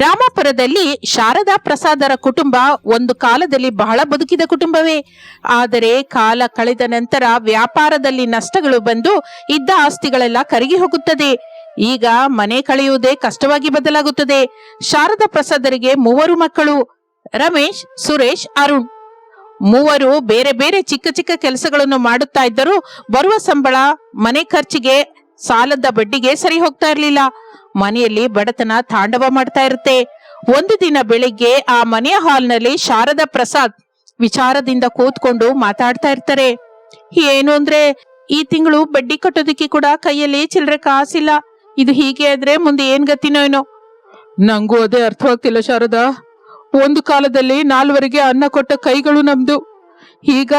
ರಾಮಾಪುರದಲ್ಲಿ ಶಾರದಾ ಪ್ರಸಾದರ ಕುಟುಂಬ ಒಂದು ಕಾಲದಲ್ಲಿ ಬಹಳ ಬದುಕಿದ ಕುಟುಂಬವೇ. ಆದರೆ ಕಾಲ ಕಳೆದ ನಂತರ ವ್ಯಾಪಾರದಲ್ಲಿ ನಷ್ಟಗಳು ಬಂದು ಇದ್ದ ಆಸ್ತಿಗಳೆಲ್ಲ ಕರಗಿ ಹೋಗುತ್ತದೆ. ಈಗ ಮನೆ ಕಳೆಯುವುದೇ ಕಷ್ಟವಾಗಿ ಬದಲಾಗುತ್ತದೆ. ಶಾರದಾ ಪ್ರಸಾದರಿಗೆ ಮೂವರು ಮಕ್ಕಳು, ರಮೇಶ್, ಸುರೇಶ್, ಅರುಣ್. ಮೂವರು ಬೇರೆ ಬೇರೆ ಚಿಕ್ಕ ಚಿಕ್ಕ ಕೆಲಸಗಳನ್ನು ಮಾಡುತ್ತಾ ಇದ್ದರೂ ಬರುವ ಸಂಬಳ, ಮನೆ ಖರ್ಚಿಗೆ, ಸಾಲದ ಬಡ್ಡಿಗೆ ಸರಿ ಹೋಗ್ತಾ ಇರ್ಲಿಲ್ಲ. ಮನೆಯಲ್ಲಿ ಬಡತನ ತಾಂಡವ ಮಾಡ್ತಾ ಇರುತ್ತೆ. ಒಂದು ದಿನ ಬೆಳಿಗ್ಗೆ ಆ ಮನೆಯ ಹಾಲ್ನಲ್ಲಿ ಶಾರದಾ ಪ್ರಸಾದ್ ವಿಚಾರದಿಂದ ಕೂತ್ಕೊಂಡು ಮಾತಾಡ್ತಾ ಇರ್ತಾರೆ. ಏನು ಅಂದ್ರೆ, ಈ ತಿಂಗಳು ಬಡ್ಡಿ ಕಟ್ಟೋದಕ್ಕೆ ಕೂಡ ಕೈಯಲ್ಲಿ ಚಿಲ್ಲರೆ ಕಾಸಿಲ್ಲ. ಇದು ಹೀಗೆ ಆದ್ರೆ ಮುಂದೆ ಏನ್ ಗತಿನೋ ಏನೋ? ನಂಗೂ ಅದೇ ಅರ್ಥವಾಗ್ತಿಲ್ಲ ಶಾರದಾ. ಒಂದು ಕಾಲದಲ್ಲಿ ನಾಲ್ವರಿಗೆ ಅನ್ನ ಕೊಟ್ಟ ಕೈಗಳು ನಮ್ದು. ಈಗ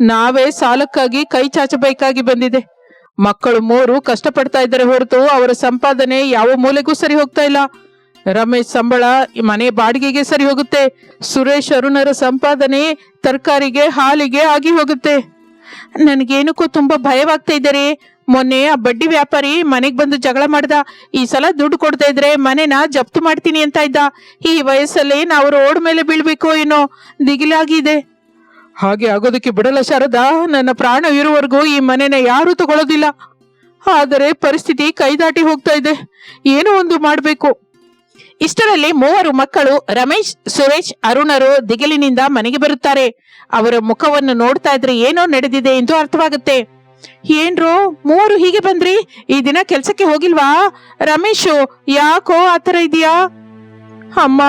ನಾವೇ ಸಾಲಕ್ಕಾಗಿ ಕೈ ಚಾಚಬೇಕಾಗಿ ಬಂದಿದೆ. ಮಕ್ಕಳು ಮೂರು ಕಷ್ಟಪಡ್ತಾ ಇದ್ದಾರೆ ಹೊರತು ಅವರ ಸಂಪಾದನೆ ಯಾವ ಮೂಲೆಗೂ ಸರಿ ಹೋಗ್ತಾ ಇಲ್ಲ. ರಮೇಶ್ ಸಂಬಳ ಮನೆ ಬಾಡಿಗೆಗೆ ಸರಿ ಹೋಗುತ್ತೆ. ಸುರೇಶ್ ಅರುಣರ ಸಂಪಾದನೆ ತರಕಾರಿಗೆ, ಹಾಲಿಗೆ ಆಗಿ ಹೋಗುತ್ತೆ. ನನಗೇನಕ್ಕೂ ತುಂಬಾ ಭಯವಾಗ್ತಾ ಇದ್ದಾರೆ. ಮೊನ್ನೆ ಆ ಬಡ್ಡಿ ವ್ಯಾಪಾರಿ ಮನೆಗೆ ಬಂದು ಜಗಳ ಮಾಡ್ದ. ಈ ಸಲ ದುಡ್ಡು ಕೊಡ್ತಾ ಇದ್ರೆ ಮನೆನ ಜಪ್ತು ಮಾಡ್ತೀನಿ ಅಂತ ಇದ್ದ. ಈ ವಯಸ್ಸಲ್ಲಿ ನಾವು ರೋಡ್ ಮೇಲೆ ಬೀಳ್ಬೇಕು ಏನೋ. ದಿಗಿಲಾಗಿದೆ ಹಾಗೆ ಆಗೋದಕ್ಕೆ ಬಿಡಲ್ಲ ಶಾರದಾ. ನನ್ನ ಪ್ರಾಣ ಇರುವವರೆಗೂ ಈ ಮನೆನ ಯಾರೂ ತಗೊಳ್ಳೋದಿಲ್ಲ ಆದರೆ ಪರಿಸ್ಥಿತಿ ಕೈದಾಟಿ ಹೋಗ್ತಾ ಇದೆ. ಏನೋ ಒಂದು ಮಾಡಬೇಕು. ಇಷ್ಟರಲ್ಲಿ ಮೂವರು ಮಕ್ಕಳು ರಮೇಶ್, ಸುರೇಶ್, ಅರುಣರು ದಿಗಿಲಿನಿಂದ ಮನೆಗೆ ಬರುತ್ತಾರೆ. ಅವರ ಮುಖವನ್ನು ನೋಡ್ತಾ ಇದ್ರೆ ಏನೋ ನಡೆದಿದೆ ಎಂದು ಅರ್ಥವಾಗುತ್ತೆ. ಏನ್ರು, ಮೂವರು ಹೀಗೆ ಬಂದ್ರಿ? ಈ ದಿನ ಕೆಲ್ಸಕ್ಕೆ ಹೋಗಿಲ್ವಾ? ರಮೇಶು, ಯಾಕೋ ಆತರ ಇದೆಯಾ ಅಮ್ಮ,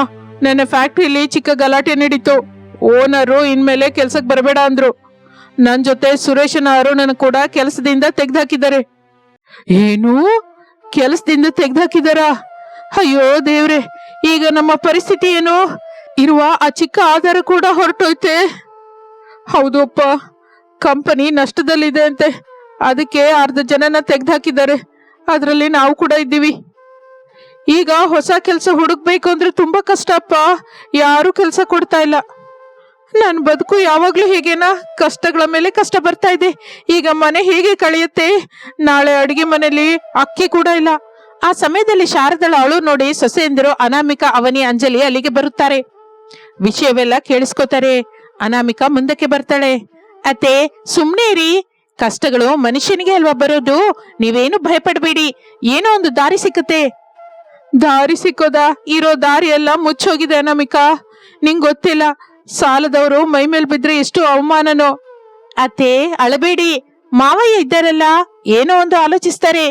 ನನ್ನ ಫ್ಯಾಕ್ಟ್ರಿಯಲ್ಲಿ ಚಿಕ್ಕ ಗಲಾಟೆ ನಡೀತು. ಓನರು ಇನ್ಮೇಲೆ ಕೆಲ್ಸಕ್ಕೆ ಬರಬೇಡ ಅಂದ್ರು. ನನ್ ಜೊತೆ ಸುರೇಶನ ಅರುಣನ ಕೂಡ ಕೆಲಸದಿಂದ ತೆಗ್ದಾಕಿದ್ದಾರೆ ಏನು? ಕೆಲಸದಿಂದ ತೆಗ್ದಾಕಿದಾರ ಅಯ್ಯೋ ದೇವ್ರೆ, ಈಗ ನಮ್ಮ ಪರಿಸ್ಥಿತಿ ಏನು? ಇರುವ ಆ ಚಿಕ್ಕ ಆಧಾರ ಕೂಡ ಹೊರಟೋಯ್ತೆ? ಹೌದಪ್ಪ, ಕಂಪನಿ ನಷ್ಟದಲ್ಲಿದೆ ಅಂತೆ. ಅದಕ್ಕೆ ಅರ್ಧ ಜನನ ತೆಗ್ದಾಕಿದ್ದಾರೆ ಅದರಲ್ಲಿ ನಾವು ಕೂಡ ಇದ್ದೀವಿ. ಈಗ ಹೊಸ ಕೆಲಸ ಹುಡುಕ್ಬೇಕು ಅಂದ್ರೆ ತುಂಬಾ ಕಷ್ಟ ಅಪ್ಪ. ಯಾರು ಕೆಲಸ ಕೊಡ್ತಾ ಇಲ್ಲ. ನನ್ನ ಬದುಕು ಯಾವಾಗಲೂ ಹೀಗೇನಾ? ಕಷ್ಟಗಳ ಮೇಲೆ ಕಷ್ಟ ಬರ್ತಾ ಇದೆ. ಈಗ ಮನೆ ಹೇಗೆ ಕಳೆಯುತ್ತೆ? ನಾಳೆ ಅಡಿಗೆ ಮನೆಯಲ್ಲಿ ಅಕ್ಕಿ ಕೂಡ ಇಲ್ಲ. ಆ ಸಮಯದಲ್ಲಿ ಶಾರದಳ ಅಳು ನೋಡಿ ಸೊಸೆಯಂದಿರು ಅನಾಮಿಕ ಅವನಿ ಅಂಜಲಿ ಅಲ್ಲಿಗೆ ಬರುತ್ತಾರೆ. ವಿಷಯವೆಲ್ಲ ಕೇಳಿಸ್ಕೋತಾರೆ. ಅನಾಮಿಕ ಮುಂದಕ್ಕೆ ಬರ್ತಾಳೆ. ಅತ್ತೆ, ಸುಮ್ನೆ ಇರಿ. ಕಷ್ಟಗಳು ಮನುಷ್ಯನಿಗೆ ಅಲ್ವಾ ಬರೋದು? ನೀವೇನು ಭಯಪಡಬೇಡಿ. ಏನೋ ಒಂದು ದಾರಿ ಸಿಕ್ಕತ್ತೆ. ದಾರಿ ಸಿಕ್ಕೋದಾ? ಇರೋ ದಾರಿ ಎಲ್ಲ ಮುಚ್ಚೋಗಿದೆ ಅನಾಮಿಕ. ನಿಂಗೆ ಗೊತ್ತಿಲ್ಲ. ಸಾಲದವರು ಮೈ ಮೇಲೆ ಬಿದ್ರೆ ಎಷ್ಟು ಅವಮಾನನೋ. ಅತ್ತೆ, ಅಳಬೇಡಿ. ಮಾವಯ್ಯ ಇದ್ದಾರಲ್ಲ, ಏನೋ ಒಂದು ಆಲೋಚಿಸ್ತಾರೆ.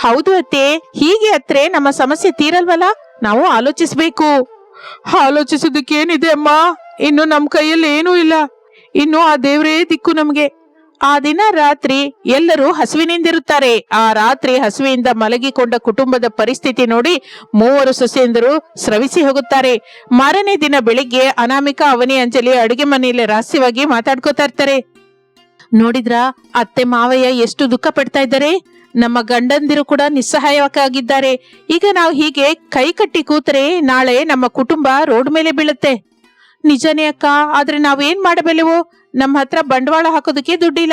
ಹೌದು ಅತ್ತೆ, ಹೀಗೆ ಅತ್ರೆ ನಮ್ಮ ಸಮಸ್ಯೆ ತೀರಲ್ವಲ್ಲ? ನಾವು ಆಲೋಚಿಸ್ಬೇಕು. ಆಲೋಚಿಸೋದಕ್ಕೇನಿದೆ ಅಮ್ಮ? ಇನ್ನು ನಮ್ಮ ಕೈಯಲ್ಲಿ ಏನೂ ಇಲ್ಲ. ಇನ್ನು ಆ ದೇವರೇ ದಿಕ್ಕು ನಮ್ಗೆ. ಆ ದಿನ ರಾತ್ರಿ ಎಲ್ಲರೂ ಹಸುವಿನಿಂದಿರುತ್ತಾರೆ. ಆ ರಾತ್ರಿ ಹಸುವಿನಿಂದ ಮಲಗಿಕೊಂಡ ಕುಟುಂಬದ ಪರಿಸ್ಥಿತಿ ನೋಡಿ ಮೂವರು ಸೊಸೆಯಂದರು ಸ್ರವಿಸಿ ಹೋಗುತ್ತಾರೆ. ಮಾರನೇ ದಿನ ಬೆಳಿಗ್ಗೆ ಅನಾಮಿಕ ಅವನಿ ಅಂಜಲಿ ಅಡುಗೆ ಮನೆಯಲ್ಲಿ ರಹಸ್ಯವಾಗಿ ಮಾತಾಡ್ಕೋತಾ ಇರ್ತಾರೆ. ನೋಡಿದ್ರಾ, ಅತ್ತೆ ಮಾವಯ್ಯ ಎಷ್ಟು ದುಃಖ ಪಡ್ತಾ ಇದ್ದಾರೆ? ನಮ್ಮ ಗಂಡಂದಿರು ಕೂಡ ನಿಸ್ಸಹಾಯವಾಗಿದ್ದಾರೆ ಈಗ ನಾವು ಹೀಗೆ ಕೈ ಕಟ್ಟಿ ಕೂತರೆ ನಾಳೆ ನಮ್ಮ ಕುಟುಂಬ ರೋಡ್ ಮೇಲೆ ಬೀಳುತ್ತೆ. ನಿಜನೇ ಅಕ್ಕ, ಆದ್ರೆ ನಾವೇನ್ ಮಾಡಬಲ್ಲೆವು? ನಮ್ಮ ಹತ್ರ ಬಂಡವಾಳ ಹಾಕೋದಕ್ಕೆ ದುಡ್ಡಿಲ್ಲ.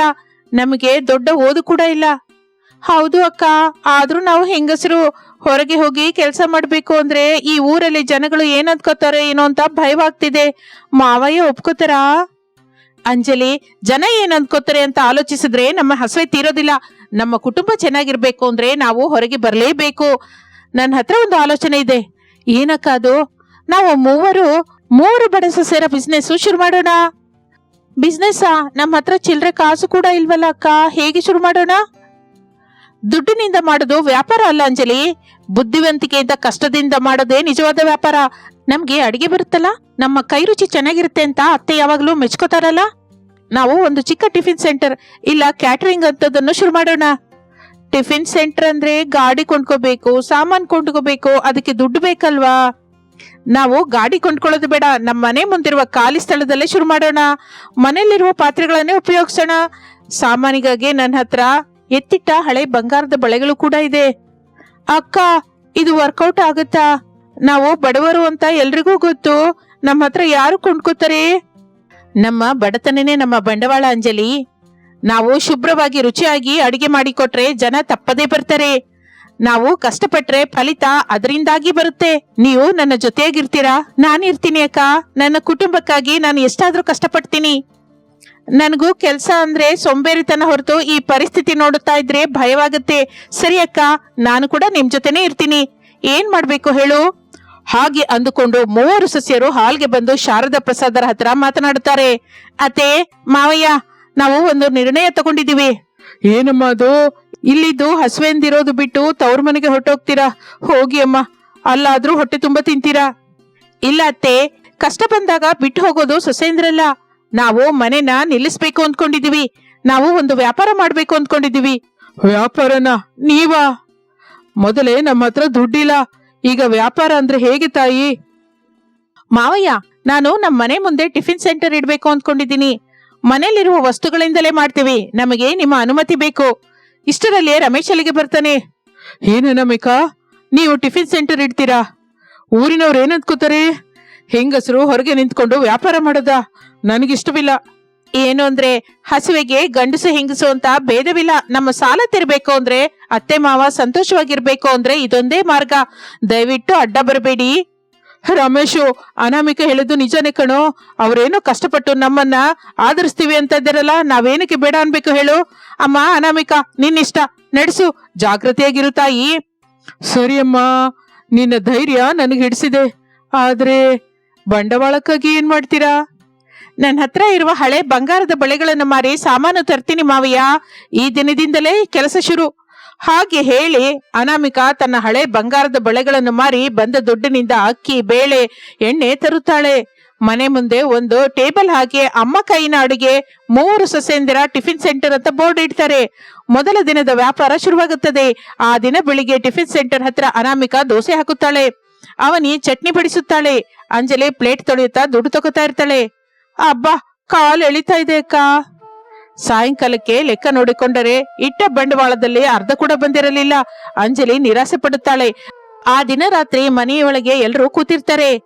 ನಮಗೆ ದೊಡ್ಡ ಓದು ಕೂಡ ಇಲ್ಲ. ಹೌದು ಅಕ್ಕ, ಆದ್ರೂ ನಾವು ಹೆಂಗಸರು ಹೊರಗೆ ಹೋಗಿ ಕೆಲಸ ಮಾಡ್ಬೇಕು ಅಂದ್ರೆ ಈ ಊರಲ್ಲಿ ಜನಗಳು ಏನ್ ಏನೋ ಅಂತ ಭಯವಾಗ್ತಿದೆ ಮಾವಯ್ಯ ಒಪ್ಕೋತಾರಾ? ಅಂಜಲಿ, ಜನ ಏನ್ ಅಂತ ಆಲೋಚಿಸಿದ್ರೆ ನಮ್ಮ ಹಸುವೆ ತೀರೋದಿಲ್ಲ. ನಮ್ಮ ಕುಟುಂಬ ಚೆನ್ನಾಗಿರ್ಬೇಕು ಅಂದ್ರೆ ನಾವು ಹೊರಗೆ ಬರಲೇಬೇಕು. ನನ್ನ ಹತ್ರ ಒಂದು ಆಲೋಚನೆ ಇದೆ. ಏನಕ್ಕ ಅದು? ನಾವು ಮೂವರು, ಮೂರು ಬಡಸ ಸೇರ ಬಿಸ್ನೆಸ್ ಶುರು ಮಾಡೋಣ. ಬಿಸ್ನೆಸ್ ನಮ್ಮ ಹತ್ರ ಚಿಲ್ಲರೆ ಕಾಸು ಕೂಡ ಇಲ್ವಲ್ಲ ಅಕ್ಕ? ಹೇಗೆ ಶುರು ಮಾಡೋಣ? ದುಡ್ಡಿನಿಂದ ಮಾಡೋದು ವ್ಯಾಪಾರ ಅಲ್ಲ ಅಂಜಲಿ. ಬುದ್ಧಿವಂತಿಕೆಯಿಂದ ಕಷ್ಟದಿಂದ ಮಾಡೋದೇ ನಿಜವಾದ ವ್ಯಾಪಾರ. ನಮ್ಗೆ ಅಡಿಗೆ ಬರುತ್ತಲ್ಲ? ನಮ್ಮ ಕೈ ರುಚಿ ಚೆನ್ನಾಗಿರುತ್ತೆ ಅಂತ ಅತ್ತೆ ಯಾವಾಗಲೂ ಮೆಚ್ಕೋತಾರಲ್ಲ? ನಾವು ಒಂದು ಚಿಕ್ಕ ಟಿಫಿನ್ ಸೆಂಟರ್ ಇಲ್ಲ ಕ್ಯಾಟರಿಂಗ್ ಅಂತದನ್ನು ಶುರು ಮಾಡೋಣ. ಟಿಫಿನ್ ಸೆಂಟರ್ ಅಂದ್ರೆ ಗಾಡಿ ಕೊಂಡ್ಕೋಬೇಕು, ಸಾಮಾನು ಕೊಂಡ್ಕೋಬೇಕು, ಅದಕ್ಕೆ ದುಡ್ಡು ಬೇಕಲ್ವಾ? ನಾವು ಗಾಡಿ ಕೊಂಡ್ಕೊಳ್ಳೋದು ಬೇಡ. ನಮ್ಮ ಮನೆ ಮುಂದಿರುವ ಖಾಲಿ ಸ್ಥಳದಲ್ಲೇ ಶುರು ಮಾಡೋಣ. ಮನೆಯಲ್ಲಿರುವ ಪಾತ್ರೆಗಳನ್ನೇ ಉಪಯೋಗಿಸೋಣ. ಸಾಮಾನಿಗಾಗಿ ನನ್ನ ಹತ್ರ ಎತ್ತಿಟ್ಟ ಹಳೆ ಬಂಗಾರದ ಬಳೆಗಳು ಕೂಡ ಇದೆ. ಅಕ್ಕ, ಇದು ವರ್ಕೌಟ್ ಆಗುತ್ತಾ? ನಾವು ಬಡವರು ಅಂತ ಎಲ್ರಿಗೂ ಗೊತ್ತು. ನಮ್ಮ ಹತ್ರ ಯಾರು ಕೊಂಡ್ಕೋತಾರೆ? ನಮ್ಮ ಬಡತನನೇ ನಮ್ಮ ಬಂಡವಾಳ ಅಂಜಲಿ. ನಾವು ಶುಭ್ರವಾಗಿ ರುಚಿಯಾಗಿ ಅಡಿಗೆ ಮಾಡಿಕೊಟ್ರೆ ಜನ ತಪ್ಪದೇ ಬರ್ತಾರೆ. ನಾವು ಕಷ್ಟಪಟ್ರೆ ಫಲಿತ ಅದರಿಂದಾಗಿ ಬರುತ್ತೆ. ನೀವು ನನ್ನ ಜೊತೆಯಾಗಿರ್ತೀರಾ? ನಾನಿರ್ತೀನಿ ಅಕ್ಕ. ನನ್ನ ಕುಟುಂಬಕ್ಕಾಗಿ ನಾನು ಎಷ್ಟಾದ್ರೂ ಕಷ್ಟಪಡ್ತೀನಿ. ನನಗೂ ಕೆಲಸ ಅಂದ್ರೆ ಸೊಂಬೇರಿತನ ಹೊರತು ಈ ಪರಿಸ್ಥಿತಿ ನೋಡುತ್ತಾ ಇದ್ರೆ ಭಯವಾಗುತ್ತೆ. ಸರಿ ಅಕ್ಕ, ನಾನು ಕೂಡ ನಿಮ್ ಜೊತೆನೆ ಇರ್ತೀನಿ. ಏನ್ ಮಾಡ್ಬೇಕು ಹೇಳು? ಹಾಗೆ ಅಂದುಕೊಂಡು ಮೂವರು ಸಸ್ಯರು ಹಾಲ್ಗೆ ಬಂದು ಶಾರದಾ ಪ್ರಸಾದರ ಹತ್ರ ಮಾತನಾಡುತ್ತಾರೆ. ಅತ್ತೆ, ಮಾವಯ್ಯ, ನಾವು ಒಂದು ನಿರ್ಣಯ ತಗೊಂಡಿದೀವಿ ಏನಮ್ಮ ಅದು? ಇಲ್ಲಿದ್ದು ಹಸುವೆಂದಿರೋದು ಬಿಟ್ಟು ತವ್ರ ಮನೆಗೆ ಹೊರಟೋಗ್ತೀರಾ? ಹೋಗಿ ಅಮ್ಮ. ಅಲ್ಲಾದ್ರೂ ಹೊಟ್ಟೆ ತುಂಬಾ ತಿಂತೀರಾ? ಇಲ್ಲ ಅತ್ತೆ, ಕಷ್ಟ ಬಂದಾಗ ಬಿಟ್ಟು ಹೋಗೋದು ಸೊಸೆಂದ್ರಲ್ಲ. ನಾವು ಮನೆನ ನಿಲ್ಲಿಸ್ಬೇಕು ಅಂದ್ಕೊಂಡಿದೀವಿ ನಾವು ಒಂದು ವ್ಯಾಪಾರ ಮಾಡ್ಬೇಕು ಅಂದ್ಕೊಂಡಿದೀವಿ ವ್ಯಾಪಾರನ? ನೀವಾ? ಮೊದಲೇ ನಮ್ಮ ಹತ್ರ ದುಡ್ಡಿಲ್ಲ. ಈಗ ವ್ಯಾಪಾರ ಅಂದ್ರೆ ಹೇಗೆ ತಾಯಿ? ಮಾವಯ್ಯ, ನಾನು ನಮ್ಮ ಮನೆ ಮುಂದೆ ಟಿಫಿನ್ ಸೆಂಟರ್ ಇಡ್ಬೇಕು ಅಂದ್ಕೊಂಡಿದ್ದೀನಿ. ಮನೆಯಲ್ಲಿರುವ ವಸ್ತುಗಳಿಂದಲೇ ಮಾಡ್ತೀವಿ. ನಮಗೆ ನಿಮ್ಮ ಅನುಮತಿ ಬೇಕು. ಇಷ್ಟರಲ್ಲೇ ರಮೇಶ್ ಅಲ್ಲಿಗೆ ಬರ್ತಾನೆ. ಏನೇನಮಿಕಾ ನೀವು ಟಿಫಿನ್ ಸೆಂಟರ್ ಇಡ್ತೀರಾ? ಊರಿನವ್ರು ಏನ್ ಹೆಂಗಸರು ಹೊರಗೆ ನಿಂತ್ಕೊಂಡು ವ್ಯಾಪಾರ ಮಾಡೋದ? ನನಗಿಷ್ಟವಿಲ್ಲ. ಏನು ಅಂದ್ರೆ, ಹಸುವೆಗೆ ಗಂಡಸು ಹೆಂಗಸು ಅಂತ ಭೇದವಿಲ್ಲ. ನಮ್ಮ ಸಾಲ ತಿರ್ಬೇಕು ಅಂದ್ರೆ ಅತ್ತೆ ಮಾವ ಸಂತೋಷವಾಗಿರ್ಬೇಕು ಅಂದ್ರೆ ಇದೊಂದೇ ಮಾರ್ಗ. ದಯವಿಟ್ಟು ಅಡ್ಡ ಬರಬೇಡಿ. ರಮೇಶು, ಅನಾಮಿಕ ಹೇಳಿದ್ದು ನಿಜನೇ ಕಣೋ. ಅವರೇನೋ ಕಷ್ಟಪಟ್ಟು ನಮ್ಮನ್ನ ಆಧರಿಸ್ತೀವಿ ಅಂತ ಇದ್ದಾರಲ್ಲ, ನಾವೇನಕ್ಕೆ ಬೇಡ ಅನ್ಬೇಕು ಹೇಳು. ಅಮ್ಮ, ಅನಾಮಿಕ, ನಿನ್ನಿಷ್ಟ. ನಡೆಸು ಜಾಗೃತಿಯಾಗಿರು ತಾಯಿ. ಸರಿ ಅಮ್ಮ, ನಿನ್ನ ಧೈರ್ಯ ನನಗೆ ಹಿಡಿಸಿದೆ. ಆದ್ರೆ ಬಂಡವಾಳಕ್ಕಾಗಿ ಏನ್ ಮಾಡ್ತೀರಾ? ನನ್ನ ಹತ್ರ ಇರುವ ಹಳೆ ಬಂಗಾರದ ಬಳೆಗಳನ್ನು ಮಾರಿ ಸಾಮಾನು ತರ್ತೀನಿ ಮಾವಯ್ಯ. ಈ ದಿನದಿಂದಲೇ ಕೆಲಸ ಶುರು. ಹಾಗೆ ಹೇಳಿ ಅನಾಮಿಕಾ ತನ್ನ ಹಳೆ ಬಂಗಾರದ ಬಳೆಗಳನ್ನು ಮಾರಿ ಬಂದ ದುಡ್ಡಿನಿಂದ ಅಕ್ಕಿ, ಬೇಳೆ, ಎಣ್ಣೆ ತರುತ್ತಾಳೆ. ಮನೆ ಮುಂದೆ ಒಂದು ಟೇಬಲ್ ಹಾಕಿ ಅಮ್ಮ ಕೈನ ಅಡುಗೆ ಮೂರು ಸೊಸೆಂದಿರ ಟಿಫಿನ್ ಸೆಂಟರ್ ಅಂತ ಬೋರ್ಡ್ ಇಡ್ತಾರೆ. ಮೊದಲ ದಿನದ ವ್ಯಾಪಾರ ಶುರುವಾಗುತ್ತದೆ. ಆ ದಿನ ಬೆಳಿಗ್ಗೆ ಟಿಫಿನ್ ಸೆಂಟರ್ ಹತ್ರ ಅನಾಮಿಕಾ ದೋಸೆ ಹಾಕುತ್ತಾಳೆ. ಅವನಿ ಚಟ್ನಿ ಬಡಿಸುತ್ತಾಳೆ. ಅಂಜಲಿ ಪ್ಲೇಟ್ ತೊಳೆಯುತ್ತಾ ದುಡ್ಡು ತಗೋತಾ ಇರ್ತಾಳೆ. ಅಬ್ಬಾ, ಕಾಲು ಎಳಿತಾ ಇದೆ ಅಕ್ಕ. ಸಾಯಂಕಾಲಕ್ಕೆ ಲೆಕ್ಕ ನೋಡಿಕೊಂಡರೆ ಇಟ್ಟ ಬಂಡವಾಳದಲ್ಲಿ ಅರ್ಧ ಕೂಡ ಬಂದಿರಲಿಲ್ಲ. ಅಂಜಲಿ ನಿರಾಸೆ ಪಡುತ್ತಾಳೆ. ಆ ದಿನ ರಾತ್ರಿ ಮನೆಯೊಳಗೆ ಎಲ್ಲರೂ ಕೂತಿರ್ತಾರೆ.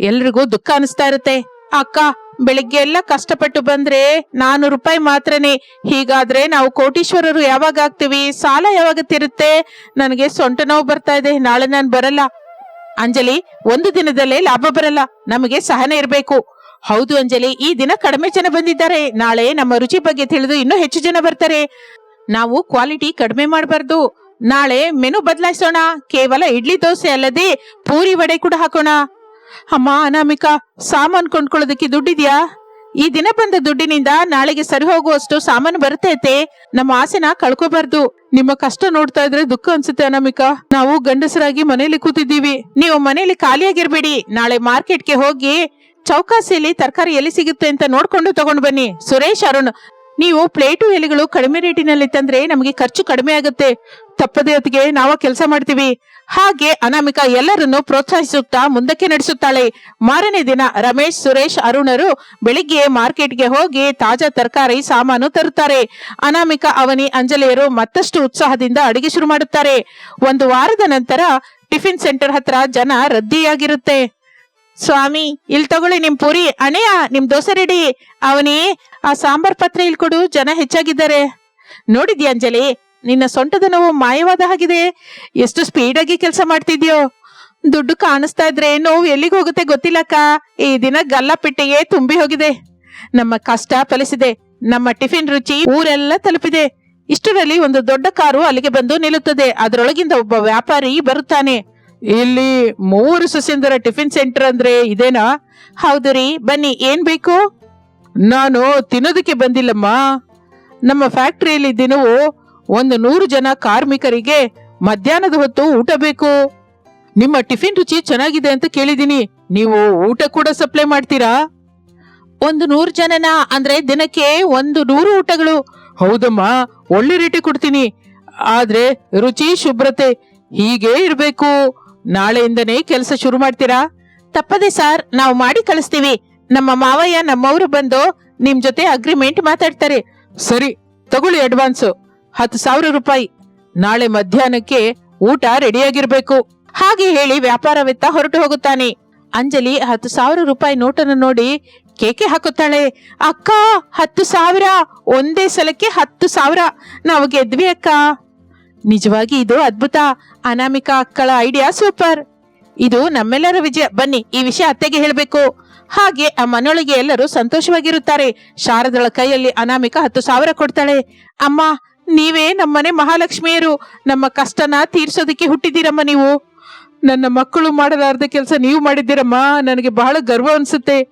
ಎಲ್ರಿಗೂ ದುಃಖ ಅನಿಸ್ತಾ ಇರುತ್ತೆ. ಅಕ್ಕ, ಬೆಳಿಗ್ಗೆ ಎಲ್ಲ ಕಷ್ಟಪಟ್ಟು ಬಂದ್ರೆ ನಾನೂರು ರೂಪಾಯಿ ಮಾತ್ರನೇ. ಹೀಗಾದ್ರೆ ನಾವು ಕೋಟೀಶ್ವರರು ಯಾವಾಗ ಆಗ್ತೀವಿ? ಸಾಲ ಯಾವಾಗ ತಿರುತ್ತೆ? ನನಗೆ ಸೊಂಟ ನೋವು ಬರ್ತಾ ಇದೆ. ನಾಳೆ ನಾನು ಬರಲ್ಲ. ಅಂಜಲಿ, ಒಂದು ದಿನದಲ್ಲೇ ಲಾಭ ಬರಲ್ಲ. ನಮಗೆ ಸಹನೆ ಇರಬೇಕು. ಹೌದು ಅಂಜಲಿ, ಈ ದಿನ ಕಡಿಮೆ ಜನ ಬಂದಿದ್ದಾರೆ. ನಾಳೆ ನಮ್ಮ ರುಚಿ ಬಗ್ಗೆ ತಿಳಿದು ಇನ್ನೂ ಹೆಚ್ಚು ಜನ ಬರ್ತಾರೆ. ನಾವು ಕ್ವಾಲಿಟಿ ಕಡಿಮೆ ಮಾಡಬಾರ್ದು. ನಾಳೆ ಮೆನು ಬದಲಾಯಿಸೋಣ. ಕೇವಲ ಇಡ್ಲಿ ದೋಸೆ ಅಲ್ಲದೆ ಪೂರಿ ವಡೆ ಕೂಡ ಹಾಕೋಣ. ಅಮ್ಮ, ಅನಾಮಿಕಾ, ಸಾಮಾನ್ ಕೊಂಡ್ಕೊಳ್ಳೋದಕ್ಕೆ ದುಡ್ಡಿದ್ಯಾ? ಈ ದಿನ ಬಂದ ದುಡ್ಡಿನಿಂದ ನಾಳೆಗೆ ಸರಿ ಹೋಗುವಷ್ಟು ಸಾಮಾನು ಬರ್ತೈತೆ ನಮ್ಮ ಆಸೆನ ಕಳ್ಕೋಬಾರ್ದು. ನಿಮ್ಮ ಕಷ್ಟ ನೋಡ್ತಾ ಇದ್ರೆ ದುಃಖ ಅನ್ಸುತ್ತೆ ಅನಾಮಿಕಾ. ನಾವು ಗಂಡಸರಾಗಿ ಮನೆಯಲ್ಲಿ ಕೂತಿದ್ದೀವಿ. ನೀವು ಮನೇಲಿ ಖಾಲಿಯಾಗಿರ್ಬೇಡಿ. ನಾಳೆ ಮಾರ್ಕೆಟ್ಗೆ ಹೋಗಿ ಚೌಕಾಸಿಯಲ್ಲಿ ತರಕಾರಿ ಎಲ್ಲಿ ಸಿಗುತ್ತೆ ಅಂತ ನೋಡ್ಕೊಂಡು ತಗೊಂಡು ಬನ್ನಿ. ಸುರೇಶ್, ಅರುಣ್, ನೀವು ಪ್ಲೇಟು ಎಲೆಗಳು ಕಡಿಮೆ ರೇಟಿನಲ್ಲಿ ತಂದ್ರೆ ನಮಗೆ ಖರ್ಚು ಕಡಿಮೆ ಆಗುತ್ತೆ. ತಪ್ಪದೇ ಹೊತ್ತಿಗೆ ನಾವು ಕೆಲಸ ಮಾಡ್ತೀವಿ. ಹಾಗೆ ಅನಾಮಿಕಾ ಎಲ್ಲರನ್ನು ಪ್ರೋತ್ಸಾಹಿಸುತ್ತಾ ಮುಂದಕ್ಕೆ ನಡೆಸುತ್ತಾಳೆ. ಮಾರನೇ ದಿನ ರಮೇಶ್, ಸುರೇಶ್, ಅರುಣರು ಬೆಳಿಗ್ಗೆ ಮಾರ್ಕೆಟ್ಗೆ ಹೋಗಿ ತಾಜಾ ತರಕಾರಿ, ಸಾಮಾನು ತರುತ್ತಾರೆ. ಅನಾಮಿಕಾ, ಅವನಿ, ಅಂಜಲಿಯರು ಮತ್ತಷ್ಟು ಉತ್ಸಾಹದಿಂದ ಅಡಿಗೆ ಶುರು ಮಾಡುತ್ತಾರೆ. ಒಂದು ವಾರದ ನಂತರ ಟಿಫಿನ್ ಸೆಂಟರ್ ಹತ್ರ ಜನ ರದ್ದಿಯಾಗಿರುತ್ತೆ. ಸ್ವಾಮಿ ಇಲ್ಲಿ ತಗೊಳ್ಳಿ ನಿಮ್ ಪುರಿ. ಅಣೆಯ ನಿಮ್ ದೋಸೆ ರೆಡಿ ಅವನೇ, ಆ ಸಾಂಬಾರ್ ಪತ್ರೆ ಇಲ್ಲಿ ಕೊಡು, ಜನ ಹೆಚ್ಚಾಗಿದ್ದಾರೆ. ನೋಡಿದ್ಯಾ ಅಂಜಲಿ, ನಿನ್ನ ಸೊಂಟದ ನೋವು ಮಾಯವಾದ ಹಾಗಿದೆ ಎಷ್ಟು ಸ್ಪೀಡ್ ಆಗಿ ಕೆಲಸ ಮಾಡ್ತಿದ್ಯೋ. ದುಡ್ಡು ಕಾಣಿಸ್ತಾ ಇದ್ರೆ ನೋವು ಎಲ್ಲಿಗೆ ಹೋಗುತ್ತೆ ಗೊತ್ತಿಲ್ಲಕ್ಕ ಈ ದಿನ ಗಲ್ಲಪಿಟ್ಟಿಗೆ ತುಂಬಿ ಹೋಗಿದೆ. ನಮ್ಮ ಕಷ್ಟ ಫಲಿಸಿದೆ. ನಮ್ಮ ಟಿಫಿನ್ ರುಚಿ ಊರೆಲ್ಲ ತಲುಪಿದೆ. ಇಷ್ಟರಲ್ಲಿ ಒಂದು ದೊಡ್ಡ ಕಾರು ಅಲ್ಲಿಗೆ ಬಂದು ನಿಲ್ಲುತ್ತದೆ. ಅದರೊಳಗಿಂದ ಒಬ್ಬ ವ್ಯಾಪಾರಿ ಬರುತ್ತಾನೆ. ಇಲ್ಲಿ ಮೂರು ಸುಸಂದರ ಟಿಫಿನ್ ಸೆಂಟರ್ ಅಂದ್ರೆ ಇದೇನಾ? ಹೌದು ರೀ. ಬನ್ನಿ ಏನ್ ಬೇಕು? ನಾನು ತಿನ್ನೋದಕ್ಕೆ ಬಂದಿಲ್ಲಮ್ಮ. ನಮ್ಮ ಫ್ಯಾಕ್ಟರಿಯಲ್ಲಿ ದಿನವೂ ಒಂದು ನೂರು ಜನ ಕಾರ್ಮಿಕರಿಗೆ ಮಧ್ಯಾಹ್ನದ ಹೊತ್ತು ಊಟ ಬೇಕು. ನಿಮ್ಮ ಟಿಫಿನ್ ರುಚಿ ಚೆನ್ನಾಗಿದೆ ಅಂತ ಕೇಳಿದೀನಿ ನೀವು ಊಟ ಕೂಡ ಸಪ್ಲೈ ಮಾಡ್ತೀರಾ? ಒಂದು ನೂರು ಜನನ ಅಂದ್ರೆ ದಿನಕ್ಕೆ ಒಂದು ನೂರು ಊಟಗಳು. ಹೌದಮ್ಮ ಒಳ್ಳೆ ರೇಟಿಗೆ ಕೊಡ್ತೀನಿ. ಆದ್ರೆ ರುಚಿ ಶುಭ್ರತೆ ಹೀಗೆ ಇರ್ಬೇಕು. ನಾಳೆಯಿಂದನೇ ಕೆಲಸ ಶುರು ಮಾಡ್ತೀರಾ? ತಪ್ಪದೆ ಸರ್, ನಾವು ಮಾಡಿ ಕಳಿಸ್ತೀವಿ. ನಮ್ಮ ಮಾವಯ್ಯ ನಮ್ಮವರು ಬಂದು ನಿಮ್ ಜೊತೆ ಅಗ್ರಿಮೆಂಟ್ ಮಾತಾಡ್ತಾರೆ. ಸರಿ, ತಗೊಳ್ಳಿ ಅಡ್ವಾನ್ಸ್ ಹತ್ತು ಸಾವಿರ ರೂಪಾಯಿ. ನಾಳೆ ಮಧ್ಯಾಹ್ನಕ್ಕೆ ಊಟ ರೆಡಿಯಾಗಿರ್ಬೇಕು. ಹಾಗೆ ಹೇಳಿ ವ್ಯಾಪಾರವೆತ್ತ ಹೊರಟು ಹೋಗುತ್ತಾನೆ. ಅಂಜಲಿ ಹತ್ತು ಸಾವಿರ ರೂಪಾಯಿ ನೋಟನ್ನು ನೋಡಿ ಕೇಕೆ ಹಾಕುತ್ತಾಳೆ. ಅಕ್ಕ, ಹತ್ತು ಸಾವಿರ. ಒಂದೇ ಸಲಕ್ಕೆ ಹತ್ತು ಸಾವಿರ. ನಾವು ಗೆದ್ವಿ ಅಕ್ಕ. ನಿಜವಾಗಿ ಇದು ಅದ್ಭುತ, ಅನಾಮಿಕಾ ಅಕ್ಕಳ ಐಡಿಯಾ ಸೂಪರ್ ಇದು ನಮ್ಮೆಲ್ಲರ ವಿಜಯ. ಬನ್ನಿ, ಈ ವಿಷಯ ಅತ್ತೆಗೆ ಹೇಳಬೇಕು. ಹಾಗೆ ಆ ಎಲ್ಲರೂ ಸಂತೋಷವಾಗಿರುತ್ತಾರೆ. ಶಾರದಳ ಕೈಯಲ್ಲಿ ಅನಾಮಿಕ ಹತ್ತು ಸಾವಿರ ಕೊಡ್ತಾಳೆ. ಅಮ್ಮ, ನೀವೇ ನಮ್ಮನೆ ಮಹಾಲಕ್ಷ್ಮಿಯರು. ನಮ್ಮ ಕಷ್ಟನ ತೀರ್ಸೋದಕ್ಕೆ ಹುಟ್ಟಿದ್ದೀರಮ್ಮ ನೀವು. ನನ್ನ ಮಕ್ಕಳು ಮಾಡಲಾರ್ದ ಕೆಲಸ ನೀವು ಮಾಡಿದ್ದೀರಮ್ಮ. ನನಗೆ ಬಹಳ ಗರ್ವ ಅನ್ಸುತ್ತೆ.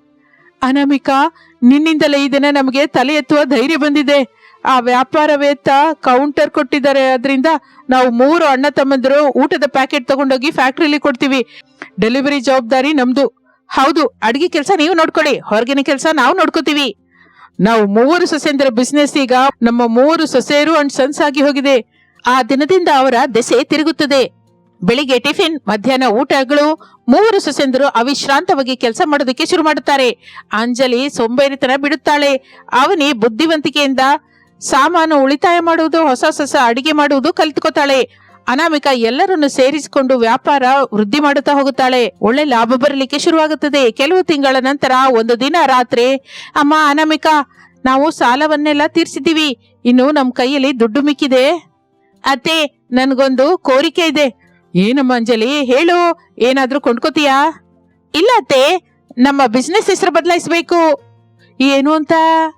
ಅನಾಮಿಕಾ, ನಿನ್ನಿಂದಲೇ ಈ ದಿನ ನಮಗೆ ತಲೆ ಎತ್ತುವ ಧೈರ್ಯ ಬಂದಿದೆ. ಆ ವ್ಯಾಪಾರವೇತ್ತ ಕೌಂಟರ್ ಕೊಟ್ಟಿದ್ದಾರೆ. ಅದರಿಂದ ನಾವು ಮೂರು ಅಣ್ಣ ತಮ್ಮಂದಿರು ಊಟದ ಪ್ಯಾಕೆಟ್ ತಗೊಂಡೋಗಿ ಫ್ಯಾಕ್ಟ್ರಿಲಿ ಕೊಡ್ತೀವಿ. ಡೆಲಿವರಿ ಜವಾಬ್ದಾರಿ ನಮ್ದು. ಹೌದು, ಅಡಿಗೆ ಕೆಲಸ ನೀವು ನೋಡ್ಕೊಳ್ಳಿ. ಹೊರಗಿನ ಕೆಲಸ ನಾವು ನೋಡ್ಕೋತೀವಿ. ನಾವು ಮೂವರು ಸೊಸೆಂದರ ಬಿಸ್ನೆಸ್ ಈಗ ನಮ್ಮ ಮೂವರು ಸೊಸೆಯರು ಅಂಡ್ ಸನ್ಸ್ ಆಗಿ ಹೋಗಿದೆ. ಆ ದಿನದಿಂದ ಅವರ ದೆಸೆ ತಿರುಗುತ್ತದೆ. ಬೆಳಿಗ್ಗೆ ಟಿಫಿನ್, ಮಧ್ಯಾಹ್ನ ಊಟಗಳು, ಮೂವರು ಸೊಸೆಂದರು ಅವಿಶ್ರಾಂತವಾಗಿ ಕೆಲಸ ಮಾಡೋದಕ್ಕೆ ಶುರು ಮಾಡುತ್ತಾರೆ. ಅಂಜಲಿ ಸೋಂಬೇರಿತನ ಬಿಡುತ್ತಾಳೆ. ಅವನಿ ಬುದ್ಧಿವಂತಿಕೆಯಿಂದ ಸಾಮಾನು ಉಳಿತಾಯ ಮಾಡುವುದು, ಹೊಸ ಹೊಸ ಅಡಿಗೆ ಮಾಡುವುದು ಕಲಿತುಕೊತಾಳೆ. ಅನಾಮಿಕ ಎಲ್ಲರನ್ನು ಸೇರಿಸಿಕೊಂಡು ವ್ಯಾಪಾರ ವೃದ್ಧಿ ಮಾಡುತ್ತಾ ಹೋಗುತ್ತಾಳೆ. ಒಳ್ಳೆ ಲಾಭ ಬರಲಿಕ್ಕೆ ಶುರುವಾಗುತ್ತದೆ. ಕೆಲವು ತಿಂಗಳ ನಂತರ ಒಂದು ದಿನ ರಾತ್ರಿ, ಅಮ್ಮ, ಅನಾಮಿಕ, ನಾವು ಸಾಲವನ್ನೆಲ್ಲ ತೀರ್ಸಿದ್ದೀವಿ. ಇನ್ನು ನಮ್ಮ ಕೈಯಲ್ಲಿ ದುಡ್ಡು ಮಿಕ್ಕಿದೆ. ಅತ್ತೆ, ನನ್ಗೊಂದು ಕೋರಿಕೆ ಇದೆ. ಏನಮ್ಮ ಅಂಜಲಿ, ಹೇಳು. ಏನಾದ್ರೂ ಕೊಂಡ್ಕೋತೀಯಾ? ಇಲ್ಲ ಅತ್ತೆ, ನಮ್ಮ ಬಿಸ್ನೆಸ್ ಹೆಸರು ಬದಲಾಯಿಸಬೇಕು. ಏನು ಅಂತ?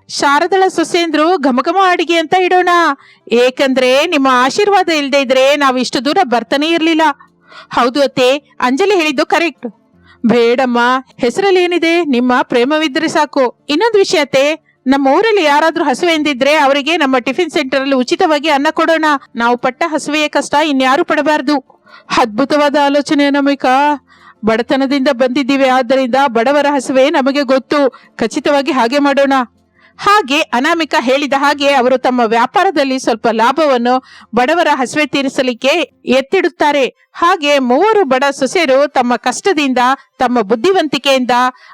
ಶಾರದಳ ಸೊಸೆಂದ್ರು ಘಮಘಮ ಅಡಿಗೆ ಅಂತ ಇಡೋಣ. ಏಕಂದ್ರೆ ನಿಮ್ಮ ಆಶೀರ್ವಾದ ಇಲ್ಲದೆ ಇದ್ರೆ ನಾವು ಇಷ್ಟು ದೂರ ಬರ್ತಾನೆ ಇರ್ಲಿಲ್ಲ. ಹೌದು ಅತ್ತೆ, ಅಂಜಲಿ ಹೇಳಿದ್ದು ಕರೆಕ್ಟ್. ಬೇಡಮ್ಮ, ಹೆಸರಲ್ಲಿ ಏನಿದೆ? ನಿಮ್ಮ ಪ್ರೇಮವಿದ್ರೆ ಸಾಕು. ಇನ್ನೊಂದು ವಿಷಯ ಅತ್ತೆ ನಮ್ಮ ಊರಲ್ಲಿ ಯಾರಾದ್ರೂ ಹಸುವೆ ಎಂದಿದ್ರೆ ಅವರಿಗೆ ನಮ್ಮ ಟಿಫಿನ್ ಸೆಂಟರ್ ಅಲ್ಲಿ ಉಚಿತವಾಗಿ ಅನ್ನ ಕೊಡೋಣ. ನಾವು ಪಟ್ಟ ಹಸುವೆಯ ಕಷ್ಟ, ಇನ್ಯಾರು ಪಡಬಾರ್ದು. ಅದ್ಭುತವಾದ ಆಲೋಚನೆ ನಮಿಕಾ ಬಡತನದಿಂದ ಬಂದಿದ್ದೀವಿ. ಆದ್ದರಿಂದ ಬಡವರ ಹಸುವೆ ನಮಗೆ ಗೊತ್ತು. ಖಚಿತವಾಗಿ ಹಾಗೆ ಮಾಡೋಣ. ಹಾಗೆ ಅನಾಮಿಕಾ ಹೇಳಿದ ಹಾಗೆ ಅವರು ತಮ್ಮ ವ್ಯಾಪಾರದಲ್ಲಿ ಸ್ವಲ್ಪ ಲಾಭವನ್ನು ಬಡವರ ಹಸುವೆ ತೀರಿಸಲಿಕ್ಕೆ ಎತ್ತಿಡುತ್ತಾರೆ. ಹಾಗೆ ಮೂವರು ಬಡ ಸೊಸೆಯರು ತಮ್ಮ ಕಷ್ಟದಿಂದ, ತಮ್ಮ ಬುದ್ಧಿವಂತಿಕೆಯಿಂದ,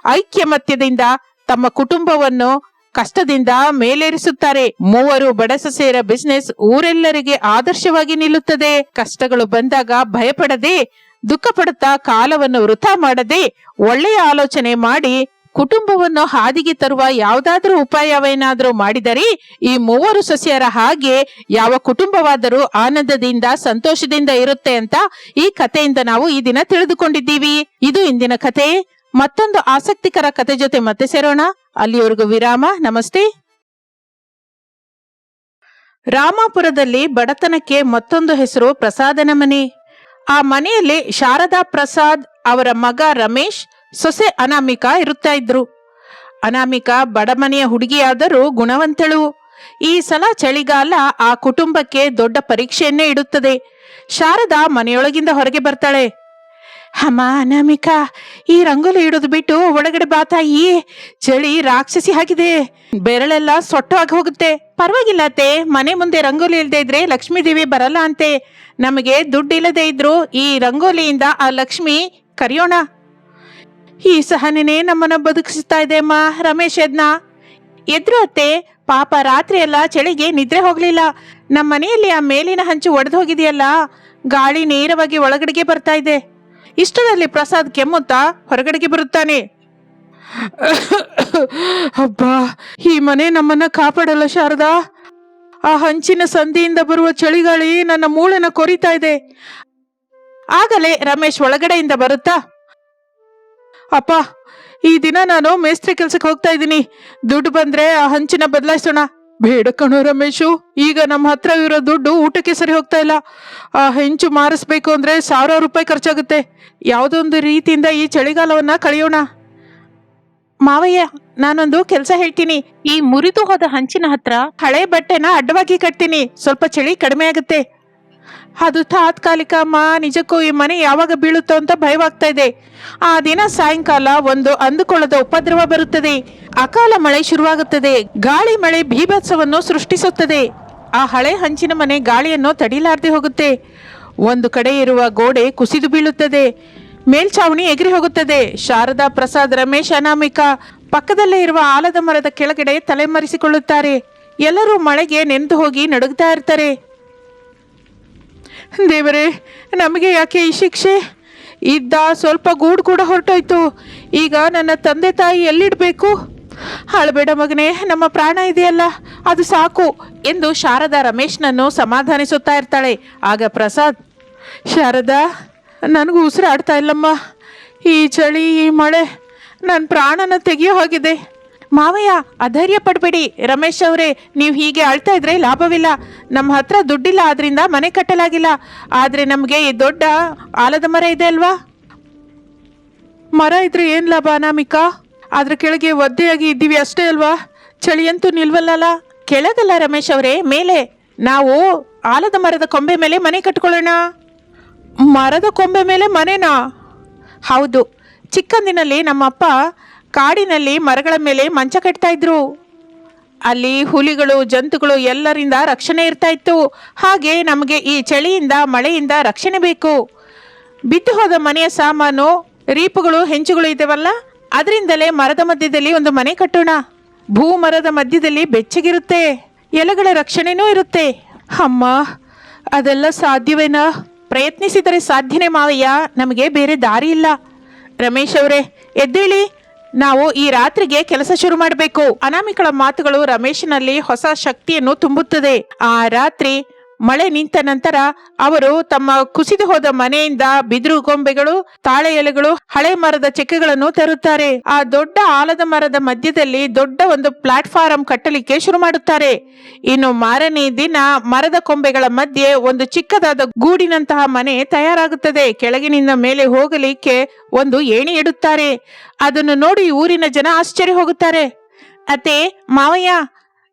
ಐಕ್ಯಮತ್ಯದಿಂದ ತಮ್ಮ ಕುಟುಂಬವನ್ನು ಕಷ್ಟದಿಂದ ಮೇಲೇರಿಸುತ್ತಾರೆ. ಮೂವರು ಬಡ ಸೊಸೆಯರ ಬಿಸ್ನೆಸ್ ಊರೆಲ್ಲರಿಗೆ ಆದರ್ಶವಾಗಿ ನಿಲ್ಲುತ್ತದೆ. ಕಷ್ಟಗಳು ಬಂದಾಗ ಭಯಪಡದೆ ದುಃಖ ಪಡುತ್ತಾ ಕಾಲವನ್ನು ವೃಥ ಮಾಡದೆ ಒಳ್ಳೆಯ ಆಲೋಚನೆ ಮಾಡಿ ಕುಟುಂಬವನ್ನು ಹಾದಿಗೆ ತರುವ ಯಾವುದಾದ್ರೂ ಉಪಾಯವೇನಾದರೂ ಮಾಡಿದರೆ ಈ ಮೂವರು ಸಸ್ಯರ ಹಾಗೆ ಯಾವ ಕುಟುಂಬವಾದರೂ ಆನಂದದಿಂದ, ಸಂತೋಷದಿಂದ ಇರುತ್ತೆ ಅಂತ ಈ ಕಥೆಯಿಂದ ನಾವು ಈ ದಿನ ತಿಳಿದುಕೊಂಡಿದ್ದೀವಿ. ಇದು ಇಂದಿನ ಕಥೆ. ಮತ್ತೊಂದು ಆಸಕ್ತಿಕರ ಕತೆ ಜೊತೆ ಮತ್ತೆ ಸೇರೋಣ. ಅಲ್ಲಿವರೆಗೂ ವಿರಾಮ. ನಮಸ್ತೆ. ರಾಮಾಪುರದಲ್ಲಿ ಬಡತನಕ್ಕೆ ಮತ್ತೊಂದು ಹೆಸರು ಪ್ರಸಾದನ ಮನೆ. ಆ ಮನೆಯಲ್ಲಿ ಶಾರದಾ ಪ್ರಸಾದ್ ಅವರ ಮಗ ರಮೇಶ್ ಸೊಸೆ ಅನಾಮಿಕಾ ಇರುತ್ತಾ ಇದ್ರು. ಅನಾಮಿಕಾ ಬಡಮನೆಯ ಹುಡುಗಿಯಾದರೂ ಗುಣವಂತಳು. ಈ ಸಲ ಚಳಿಗಾಲ ಆ ಕುಟುಂಬಕ್ಕೆ ದೊಡ್ಡ ಪರೀಕ್ಷೆಯನ್ನೇ ಇಡುತ್ತದೆ. ಶಾರದಾ ಮನೆಯೊಳಗಿಂದ ಹೊರಗೆ ಬರ್ತಾಳೆ. ಅಮ್ಮ ಅನಾಮಿಕಾ, ಈ ರಂಗೋಲಿ ಇಡೋದು ಬಿಟ್ಟು ಒಳಗಡೆ ಬಾ ತಾಯಿ. ಚಳಿ ರಾಕ್ಷಸಿ ಹಾಕಿದೆ ಬೆರಳೆಲ್ಲ ಸೊಟ್ಟವಾಗಿ ಹೋಗುತ್ತೆ. ಪರವಾಗಿಲ್ಲ ಅತ್ತೆ. ಮನೆ ಮುಂದೆ ರಂಗೋಲಿ ಇಲ್ಲದೆ ಇದ್ರೆ ಲಕ್ಷ್ಮೀದೇವಿ ಬರಲ್ಲ ಅಂತೆ. ನಮಗೆ ದುಡ್ಡಿಲ್ಲದೆ ಇದ್ರು ಈ ರಂಗೋಲಿಯಿಂದ ಆ ಲಕ್ಷ್ಮಿ ಕರೆಯೋಣ. ಈ ಸಹನೆನೇ ನಮ್ಮನ್ನ ಬದುಕಿಸ್ತಾ ಇದೆ ಅಮ್ಮ ರಮೇಶ್ ಎದ್ನ ಎದ್ರು ಅತ್ತೆ, ಪಾಪ ರಾತ್ರಿ ಎಲ್ಲ ಚಳಿಗೆ ನಿದ್ರೆ ಹೋಗ್ಲಿಲ್ಲ. ನಮ್ಮ ಮನೆಯಲ್ಲಿ ಆ ಮೇಲಿನ ಹಂಚು ಒಡೆದು ಹೋಗಿದೆಯಲ್ಲ, ಗಾಳಿ ನೇರವಾಗಿ ಒಳಗಡೆಗೆ ಬರ್ತಾ ಇದೆ. ಇಷ್ಟರಲ್ಲಿ ಪ್ರಸಾದ್ ಕೆಮ್ಮುತ್ತಾ ಹೊರಗಡೆಗೆ ಬರುತ್ತಾನೆ. ಅಬ್ಬಾ, ಈ ಮನೆ ನಮ್ಮನ್ನ ಕಾಪಾಡಲ್ಲ ಶಾರದಾ. ಆ ಹಂಚಿನ ಸಂಧಿಯಿಂದ ಬರುವ ಚಳಿಗಾಳಿ ನನ್ನ ಮೂಳನ ಕೊರಿತಾ ಇದೆ. ಆಗಲೇ ರಮೇಶ್ ಒಳಗಡೆಯಿಂದ ಬರುತ್ತಾ? ಅಪ್ಪ, ಈ ದಿನ ನಾನು ಮೇಸ್ತ್ರಿ ಕೆಲ್ಸಕ್ಕೆ ಹೋಗ್ತಾ ಇದ್ದೀನಿ. ದುಡ್ಡು ಬಂದ್ರೆ ಆ ಹಂಚಿನ ಬದಲಾಯಿಸೋಣ. ಬೇಡ ಕಣು ರಮೇಶು, ಈಗ ನಮ್ಮ ಹತ್ರ ಇರೋ ದುಡ್ಡು ಊಟಕ್ಕೆ ಸರಿ ಹೋಗ್ತಾ ಇಲ್ಲ. ಆ ಹೆಂಚು ಮಾರಿಸ್ಬೇಕು ಅಂದ್ರೆ ಸಾವಿರಾರು ರೂಪಾಯಿ ಖರ್ಚಾಗುತ್ತೆ. ಯಾವುದೊಂದು ರೀತಿಯಿಂದ ಈ ಚಳಿಗಾಲವನ್ನ ಕಳೆಯೋಣ. ಮಾವಯ್ಯ ನಾನೊಂದು ಕೆಲಸ ಹೇಳ್ತೀನಿ. ಈ ಮುರಿದು ಹೋದ ಹಂಚಿನ ಹತ್ರ ಹಳೆ ಬಟ್ಟೆನ ಅಡ್ಡವಾಗಿ ಕಟ್ತೀನಿ. ಸ್ವಲ್ಪ ಚಳಿ ಕಡಿಮೆ ಆಗುತ್ತೆ. ಅದು ತಾತ್ಕಾಲಿಕ ಅಮ್ಮ, ನಿಜಕ್ಕೂ ಈ ಮನೆ ಯಾವಾಗ ಬೀಳುತ್ತೋ ಅಂತ ಭಯವಾಗ್ತಾ ಇದೆ. ಆ ದಿನ ಸಾಯಂಕಾಲ ಒಂದು ಅಂದುಕೊಳ್ಳದ ಉಪದ್ರವ ಬರುತ್ತದೆ. ಅಕಾಲ ಮಳೆ ಶುರುವಾಗುತ್ತದೆ. ಗಾಳಿ ಮಳೆ ಭೀಭತ್ಸವನ್ನು ಸೃಷ್ಟಿಸುತ್ತದೆ. ಆ ಹಳೆ ಹಂಚಿನ ಮನೆ ಗಾಳಿಯನ್ನು ತಡಿಲಾರ್ದೆ ಹೋಗುತ್ತೆ. ಒಂದು ಕಡೆ ಇರುವ ಗೋಡೆ ಕುಸಿದು ಬೀಳುತ್ತದೆ. ಮೇಲ್ಛಾವಣಿ ಎಗರಿ ಹೋಗುತ್ತದೆ. ಶಾರದಾ ಪ್ರಸಾದ್ ರಮೇಶ್ ಅನಾಮಿಕಾ. ಪಕ್ಕದಲ್ಲೇ ಇರುವ ಆಲದ ಮರದ ಕೆಳಗಡೆ ತಲೆಮರೆಸಿಕೊಳ್ಳುತ್ತಾರೆ. ಎಲ್ಲರೂ ಮಳೆಗೆ ನೆಂದು ಹೋಗಿ ನಡುಗ್ತಾ ಇರ್ತಾರೆ. ದೇವರೇ, ನಮಗೆ ಯಾಕೆ ಈ ಶಿಕ್ಷೆ? ಇದ್ದ ಸ್ವಲ್ಪ ಗೂಡು ಕೂಡ ಹೊರಟೋಯ್ತು. ಈಗ ನನ್ನ ತಂದೆ ತಾಯಿ ಎಲ್ಲಿಡಬೇಕು? ಅಳಬೇಡ ಮಗನೇ, ನಮ್ಮ ಪ್ರಾಣ ಇದೆಯಲ್ಲ, ಅದು ಸಾಕು ಎಂದು ಶಾರದಾ ರಮೇಶ್ನನ್ನು ಸಮಾಧಾನಿಸುತ್ತಾ ಇರ್ತಾಳೆ. ಆಗ ಪ್ರಸಾದ್, ಶಾರದಾ, ನನಗೂ ಉಸಿರಾಡ್ತಾ ಇಲ್ಲಮ್ಮ. ಈ ಚಳಿ, ಈ ಮಳೆ ನನ್ನ ಪ್ರಾಣನ ತೆಗೆಯೋ ಹೋಗಿದೆ. ಮಾವಯ್ಯ, ಅಧೈರ್ಯ ಪಡಬೇಡಿ. ರಮೇಶ್ ಅವರೇ, ನೀವು ಹೀಗೆ ಅಳ್ತಾ ಇದ್ರೆ ಲಾಭವಿಲ್ಲ. ನಮ್ಮ ಹತ್ರ ದುಡ್ಡಿಲ್ಲ, ಆದ್ರಿಂದ ಮನೆ ಕಟ್ಟಲಾಗಿಲ್ಲ. ಆದರೆ ನಮಗೆ ಈ ದೊಡ್ಡ ಆಲದ ಮರ ಇದೆ ಅಲ್ವಾ? ಮರ ಇದ್ರೆ ಏನು ಲಾಭ ಅನಾಮಿಕಾ? ಅದ್ರ ಕೆಳಗೆ ಒದ್ದೆಯಾಗಿ ಇದ್ದೀವಿ ಅಷ್ಟೇ ಅಲ್ವಾ? ಚಳಿಯಂತೂ ನಿಲ್ವಲ್ಲಲ್ಲ? ಕೆಳಗಲ್ಲ ರಮೇಶ್ ಅವರೇ, ಮೇಲೆ. ನಾವು ಆಲದ ಮರದ ಕೊಂಬೆ ಮೇಲೆ ಮನೆ ಕಟ್ಕೊಳ್ಳೋಣ. ಮರದ ಕೊಂಬೆ ಮೇಲೆ ಮನೆನಾ? ಹೌದು. ಚಿಕ್ಕಂದಿನಲ್ಲಿ ನಮ್ಮಪ್ಪ ಕಾಡಿನಲ್ಲಿ ಮರಗಳ ಮೇಲೆ ಮಂಚ ಕಟ್ತಾ ಇದ್ರು. ಅಲ್ಲಿ ಹುಲಿಗಳು, ಜಂತುಗಳು ಎಲ್ಲರಿಂದ ರಕ್ಷಣೆ ಇರ್ತಾ ಇತ್ತು. ಹಾಗೆ ನಮಗೆ ಈ ಚಳಿಯಿಂದ, ಮಳೆಯಿಂದ ರಕ್ಷಣೆ ಬೇಕು. ಬಿದ್ದು ಹೋದ ಮನೆಯ ಸಾಮಾನು, ರೀಪುಗಳು, ಹೆಂಚುಗಳು ಇದಾವಲ್ಲ ಅದರಿಂದಲೇ ಮರದ ಮಧ್ಯದಲ್ಲಿ ಒಂದು ಮನೆ ಕಟ್ಟೋಣ. ಭೂ ಮರದ ಮಧ್ಯದಲ್ಲಿ ಬೆಚ್ಚಗಿರುತ್ತೆ. ಎಲೆಗಳ ರಕ್ಷಣೆನೂ ಇರುತ್ತೆ. ಅಮ್ಮ, ಅದೆಲ್ಲ ಸಾಧ್ಯವೇನಾ? ಪ್ರಯತ್ನಿಸಿದರೆ ಸಾಧ್ಯನೇ ಮಾವಯ್ಯ, ನಮಗೆ ಬೇರೆ ದಾರಿ ಇಲ್ಲ. ರಮೇಶ್ ಅವರೇ, ಎದ್ದೇಳಿ, ನಾವು ಈ ರಾತ್ರಿಗೆ ಕೆಲಸ ಶುರು ಮಾಡಬೇಕು. ಅನಾಮಿಕಳ ಮಾತುಗಳು ರಮೇಶನಲ್ಲಿ ಹೊಸ ಶಕ್ತಿಯನ್ನು ತುಂಬುತ್ತದೆ. ಆ ರಾತ್ರಿ ಮಳೆ ನಿಂತ ನಂತರ ಅವರು ತಮ್ಮ ಕುಸಿದು ಹೋದ ಮನೆಯಿಂದ ಬಿದಿರು ಗೊಂಬೆಗಳು, ತಾಳೆ ಎಲೆಗಳು, ಹಳೆ ಮರದ ಚೆಕ್ಕೆಗಳನ್ನು ತರುತ್ತಾರೆ. ಆ ದೊಡ್ಡ ಆಲದ ಮರದ ಮಧ್ಯದಲ್ಲಿ ದೊಡ್ಡ ಒಂದು ಪ್ಲಾಟ್ಫಾರಂ ಕಟ್ಟಲಿಕ್ಕೆ ಶುರು ಮಾಡುತ್ತಾರೆ. ಇನ್ನು ಮಾರನೇ ದಿನ ಮರದ ಕೊಂಬೆಗಳ ಮಧ್ಯೆ ಒಂದು ಚಿಕ್ಕದಾದ ಗೂಡಿನಂತಹ ಮನೆ ತಯಾರಾಗುತ್ತದೆ. ಕೆಳಗಿನಿಂದ ಮೇಲೆ ಹೋಗಲಿಕ್ಕೆ ಒಂದು ಏಣಿ ಇಡುತ್ತಾರೆ ಅದನ್ನು ನೋಡಿ ಊರಿನ ಜನ ಆಶ್ಚರ್ಯ ಹೋಗುತ್ತಾರೆ ಅತ್ತೆ, ಮಾವಯ್ಯ,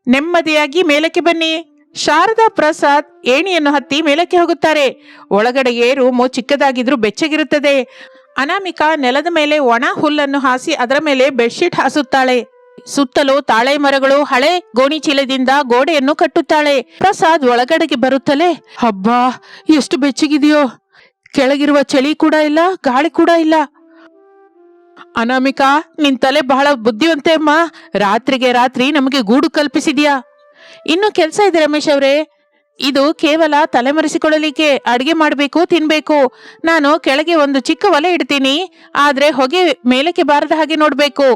ನೆಮ್ಮದಿಯಾಗಿ ಮೇಲಕ್ಕೆ ಬನ್ನಿ. ಶಾರದಾ ಪ್ರಸಾದ್ ಏಣಿಯನ್ನು ಹತ್ತಿ ಮೇಲಕ್ಕೆ ಹೋಗುತ್ತಾರೆ. ಒಳಗಡೆ ಮೋ ಚಿಕ್ಕದಾಗಿದ್ರೂ ಬೆಚ್ಚಗಿರುತ್ತದೆ. ಅನಾಮಿಕಾ ನೆಲದ ಮೇಲೆ ಒಣ ಹುಲ್ಲನ್ನು ಹಾಸಿ ಅದರ ಮೇಲೆ ಬೆಡ್ಶೀಟ್ ಹಾಸುತ್ತಾಳೆ. ಸುತ್ತಲೂ ತಾಳೆ ಮರಗಳು, ಹಳೆ ಗೋಣಿ ಚೀಲದಿಂದ ಗೋಡೆಯನ್ನು ಕಟ್ಟುತ್ತಾಳೆ. ಪ್ರಸಾದ್ ಒಳಗಡೆಗೆ ಬರುತ್ತಲೇ, ಹಬ್ಬಾ, ಎಷ್ಟು ಬೆಚ್ಚಗಿದೆಯೋ. ಕೆಳಗಿರುವ ಚಳಿ ಕೂಡ ಇಲ್ಲ, ಗಾಳಿ ಕೂಡ ಇಲ್ಲ. ಅನಾಮಿಕಾ, ನಿನ್ ತಲೆ ಬಹಳ ಬುದ್ಧಿವಂತೆ ಅಮ್ಮ. ರಾತ್ರಿಗೆ ರಾತ್ರಿ ನಮಗೆ ಗೂಡು ಕಲ್ಪಿಸಿದ್ಯಾ? ಇನ್ನು ಕೆಲಸ ಇದೆ ರಮೇಶ್ ಅವರೇ. ಇದು ಕೇವಲ ತಲೆಮರೆಸಿಕೊಳ್ಳಲಿಕ್ಕೆ ಅಡಿಗೆ ಮಾಡಬೇಕು, ತಿನ್ಬೇಕು. ನಾನು ಕೆಳಗೆ ಒಂದು ಚಿಕ್ಕ ಒಲೆ ಇಡ್ತೀನಿ, ಆದ್ರೆ ಹೊಗೆ ಮೇಲಕ್ಕೆ ಬಾರದ ಹಾಗೆ ನೋಡಬೇಕು.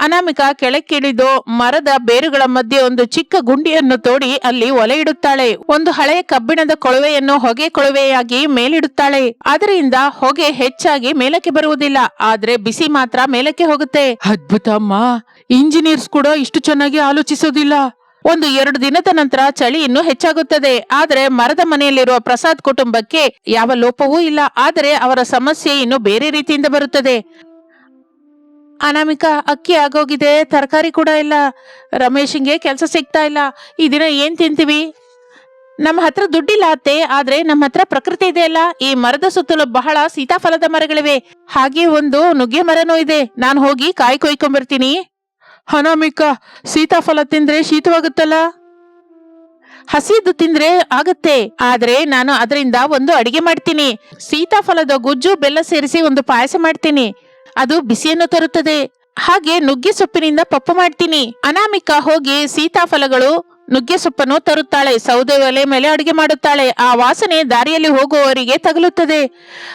ಅನಾಮಿಕ ಕೆಳಕ್ಕಿಳಿದು ಮರದ ಬೇರುಗಳ ಮಧ್ಯೆ ಒಂದು ಚಿಕ್ಕ ಗುಂಡಿಯನ್ನು ತೋಡಿ ಅಲ್ಲಿ ಒಲೆ ಇಡುತ್ತಾಳೆ. ಒಂದು ಹಳೆಯ ಕಬ್ಬಿಣದ ಕೊಳವೆಯನ್ನು ಹೊಗೆ ಕೊಳವೆಯಾಗಿ ಮೇಲಿಡುತ್ತಾಳೆ. ಅದರಿಂದ ಹೊಗೆ ಹೆಚ್ಚಾಗಿ ಮೇಲಕ್ಕೆ ಬರುವುದಿಲ್ಲ, ಆದ್ರೆ ಬಿಸಿ ಮಾತ್ರ ಮೇಲಕ್ಕೆ ಹೋಗುತ್ತೆ. ಅದ್ಭುತ ಅಮ್ಮ. ಇಂಜಿನಿಯರ್ಸ್ ಕೂಡ ಇಷ್ಟು ಚೆನ್ನಾಗಿ ಆಲೋಚಿಸೋದಿಲ್ಲ. ಒಂದು ಎರಡು ದಿನದ ನಂತರ ಚಳಿ ಇನ್ನೂ ಹೆಚ್ಚಾಗುತ್ತದೆ. ಆದರೆ ಮರದ ಮನೆಯಲ್ಲಿರುವ ಪ್ರಸಾದ್ ಕುಟುಂಬಕ್ಕೆ ಯಾವ ಲೋಪವೂ ಇಲ್ಲ. ಆದರೆ ಅವರ ಸಮಸ್ಯೆ ಇನ್ನು ಬೇರೆ ರೀತಿಯಿಂದ ಬರುತ್ತದೆ. ಅನಾಮಿಕಾ ಅಕ್ಕಿ ಆಗೋಗಿದೆ. ತರಕಾರಿ ಕೂಡ ಇಲ್ಲ. ರಮೇಶನ್ಗೆ ಕೆಲಸ ಸಿಗ್ತಾ ಇಲ್ಲ. ಈ ದಿನ ಏನ್ ತಿಂತೀವಿ? ನಮ್ಮ ಹತ್ರ ದುಡ್ಡಿಲ್ಲ ಅತ್ತೆ. ಆದ್ರೆ ನಮ್ಮ ಹತ್ರ ಪ್ರಕೃತಿ ಇದೆ ಅಲ್ಲ. ಈ ಮರದ ಸುತ್ತಲೂ ಬಹಳ ಸೀತಾಫಲದ ಮರಗಳಿವೆ. ಹಾಗೆ ಒಂದು ನುಗ್ಗೆ ಮರನೂ ಇದೆ. ನಾನು ಹೋಗಿ ಕಾಯಿ ಕೊಯ್ಕೊಂಬರ್ತೀನಿ ಅನಾಮಿಕಾ ಸೀತಾಫಲ ತಿಂದ್ರೆ ಶೀತವಾಗುತ್ತಲ್ಲ? ಹಸಿದು ತಿಂದ್ರೆ ಆಗತ್ತೆ, ಆದ್ರೆ ನಾನು ಅದರಿಂದ ಒಂದು ಅಡಿಗೆ ಮಾಡ್ತೀನಿ. ಸೀತಾಫಲದ ಗುಜ್ಜು, ಬೆಲ್ಲ ಸೇರಿಸಿ ಒಂದು ಪಾಯಸ ಮಾಡ್ತೀನಿ. ಅದು ಬಿಸಿಯನ್ನು ತರುತ್ತದೆ. ಹಾಗೆ ನುಗ್ಗೆ ಸೊಪ್ಪಿನಿಂದ ಪಪ್ಪು ಮಾಡ್ತೀನಿ. ಅನಾಮಿಕಾ ಹೋಗಿ ಸೀತಾಫಲಗಳು ನುಗ್ಗೆ ಸೊಪ್ಪನ್ನು ತರುತ್ತಾಳೆ. ಸೌದೆ ಒಲೆ ಮೇಲೆ ಅಡುಗೆ ಮಾಡುತ್ತಾಳೆ. ಆ ವಾಸನೆ ದಾರಿಯಲ್ಲಿ ಹೋಗುವವರಿಗೆ ತಗಲುತ್ತದೆ.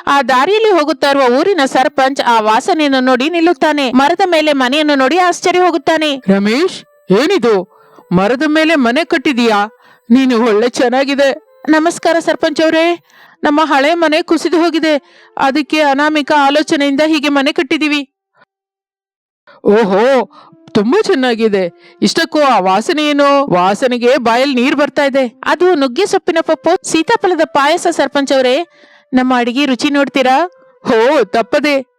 ಆ ದಾರಿಯಲ್ಲಿ ಹೋಗುತ್ತಾ ಇರುವ ಊರಿನ ಸರ್ಪಂಚ್ ಆ ವಾಸನೆಯನ್ನು ನೋಡಿ ನಿಲ್ಲುತ್ತಾನೆ. ಮರದ ಮೇಲೆ ಮನೆಯನ್ನು ನೋಡಿ ಆಶ್ಚರ್ಯ ಹೋಗುತ್ತಾನೆ. ರಮೇಶ್ ಏನಿದು? ಮರದ ಮೇಲೆ ಮನೆ ಕಟ್ಟಿದೀಯಾ? ನೀನು ಒಳ್ಳೆ ಚೆನ್ನಾಗಿದೆ. ನಮಸ್ಕಾರ ಸರ್ಪಂಚ್ ಅವರೇ ನಮ್ಮ ಹಳೆ ಮನೆ ಕುಸಿದು ಹೋಗಿದೆ. ಅದಕ್ಕೆ ಅನಾಮಿಕ ಆಲೋಚನೆಯಿಂದ ಹೀಗೆ ಮನೆ ಕಟ್ಟಿದೀವಿ. ಓಹೋ, ತುಂಬಾ ಚೆನ್ನಾಗಿದೆ. ಇಷ್ಟಕ್ಕೂ ಆ ವಾಸನೆ ಏನು? ವಾಸನೆಗೆ ಬಾಯಲ್ಲಿ ನೀರ್ ಬರ್ತಾ ಇದೆ. ಅದು ನುಗ್ಗೆ ಸೊಪ್ಪಿನ ಪಪ್ಪು, ಸೀತಾಫಲದ ಪಾಯಸ ಸರ್ಪಂಚ್ ಅವರೇ. ನಮ್ಮ ಅಡಿಗೆ ರುಚಿ ನೋಡ್ತೀರಾ? ಹೋ, ತಪ್ಪದೆ.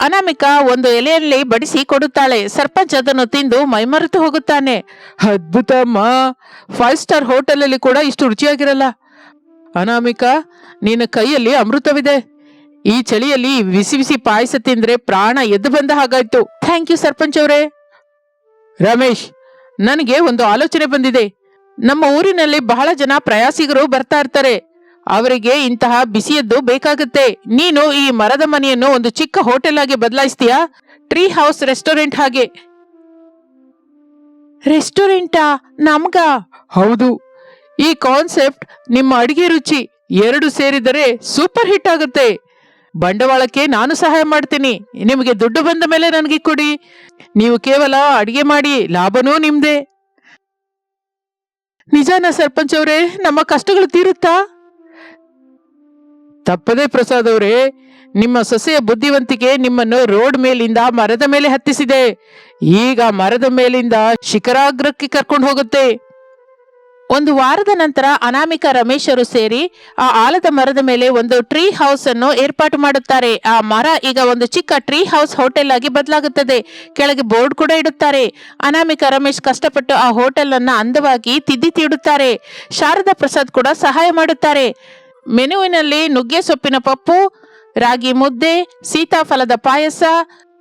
ಅನಾಮಿಕಾ ಒಂದು ಎಲೆಯಲ್ಲಿ ಬಡಿಸಿ ಕೊಡುತ್ತಾಳೆ. ಸರ್ಪಂಚ್ ಅದನ್ನು ತಿಂದು ಮೈಮರೆತು ಹೋಗುತ್ತಾನೆ. ಅದ್ಭುತಮ್ಮ ಫೈವ್ ಸ್ಟಾರ್ ಹೋಟೆಲ್ ಅಲ್ಲಿ ಕೂಡ ಇಷ್ಟು ರುಚಿಯಾಗಿರಲ್ಲ. ಅನಾಮಿಕಾ, ನಿನ್ನ ಕೈಯಲ್ಲಿ ಅಮೃತವಿದೆ. ಈ ಚಳಿಯಲ್ಲಿ ಬಿಸಿ ಬಿಸಿ ಪಾಯಸ ತಿಂದ್ರೆ ಪ್ರಾಣ ಎದ್ದು ಬಂದ ಹಾಗಾಯ್ತು. ಥ್ಯಾಂಕ್ ಯು ಸರ್ಪಂಚ್ ಅವರೇ. ರಮೇಶ್, ನನಗೆ ಒಂದು ಆಲೋಚನೆ ಬಂದಿದೆ. ನಮ್ಮ ಊರಿನಲ್ಲಿ ಬಹಳ ಜನ ಪ್ರಯಾಸಿಗರು ಬರ್ತಾ ಇರ್ತಾರೆ. ಅವರಿಗೆ ಇಂತಹ ಬಿಸಿಯದ್ದು ಬೇಕಾಗುತ್ತೆ. ನೀನು ಈ ಮರದ ಮನೆಯನ್ನು ಒಂದು ಚಿಕ್ಕ ಹೋಟೆಲ್ ಆಗಿ ಬದಲಾಯಿಸ್ತೀಯಾ? ಟ್ರೀ ಹೌಸ್ ರೆಸ್ಟೋರೆಂಟ್ ಹಾಗೆ. ರೆಸ್ಟೋರೆಂಟಾ ನಮ್ಗ? ಹೌದು. ಈ ಕಾನ್ಸೆಪ್ಟ್ ನಿಮ್ಮ ಅಡಿಗೆ ರುಚಿ ಎರಡು ಸೇರಿದರೆ ಸೂಪರ್ ಹಿಟ್ ಆಗುತ್ತೆ. ಬಂಡವಾಳಕ್ಕೆ ನಾನು ಸಹಾಯ ಮಾಡ್ತೀನಿ. ನಿಮಗೆ ದುಡ್ಡು ಬಂದ ಮೇಲೆ ನನಗೆ ಕೊಡಿ. ನೀವು ಕೇವಲ ಅಡಿಗೆ ಮಾಡಿ, ಲಾಭನೂ ನಿಮ್ದೆ. ನಿಜಾನ ಸರ್ಪಂಚ್ ಅವರೇ, ನಮ್ಮ ಕಷ್ಟಗಳು ತೀರುತ್ತಾ? ತಪ್ಪದೆ ಪ್ರಸಾದ್ ಅವರೇ, ನಿಮ್ಮ ಸೊಸೆಯ ಬುದ್ಧಿವಂತಿಕೆ ನಿಮ್ಮನ್ನು ರೋಡ್ ಮೇಲಿಂದ ಮರದ ಮೇಲೆ ಹತ್ತಿಸಿದೆ. ಈಗ ಮರದ ಮೇಲಿಂದ ಶಿಖರಾಗ್ರಕ್ಕೆ ಕರ್ಕೊಂಡು ಹೋಗುತ್ತೆ. ಒಂದು ವಾರದ ನಂತರ ಅನಾಮಿಕ ರಮೇಶರು ಸೇರಿ ಆ ಆಲದ ಮರದ ಮೇಲೆ ಒಂದು ಟ್ರೀ ಹೌಸ್ ಅನ್ನು ಏರ್ಪಾಟು ಮಾಡುತ್ತಾರೆ. ಆ ಮರ ಈಗ ಒಂದು ಚಿಕ್ಕ ಟ್ರೀ ಹೌಸ್ ಹೋಟೆಲ್ ಆಗಿ ಬದಲಾಗುತ್ತದೆ. ಕೆಳಗೆ ಬೋರ್ಡ್ ಕೂಡ ಇಡುತ್ತಾರೆ. ಅನಾಮಿಕ ರಮೇಶ್ ಕಷ್ಟಪಟ್ಟು ಆ ಹೋಟೆಲ್ ಅನ್ನ ಅಂದವಾಗಿ ತಿದ್ದಿ ತೀಡುತ್ತಾರೆ. ಶಾರದಾ ಪ್ರಸಾದ್ ಕೂಡ ಸಹಾಯ ಮಾಡುತ್ತಾರೆ. ಮೆನುವಿನಲ್ಲಿ ನುಗ್ಗೆ ಸೊಪ್ಪಿನ ಪಪ್ಪು, ರಾಗಿ ಮುದ್ದೆ, ಸೀತಾಫಲದ ಪಾಯಸ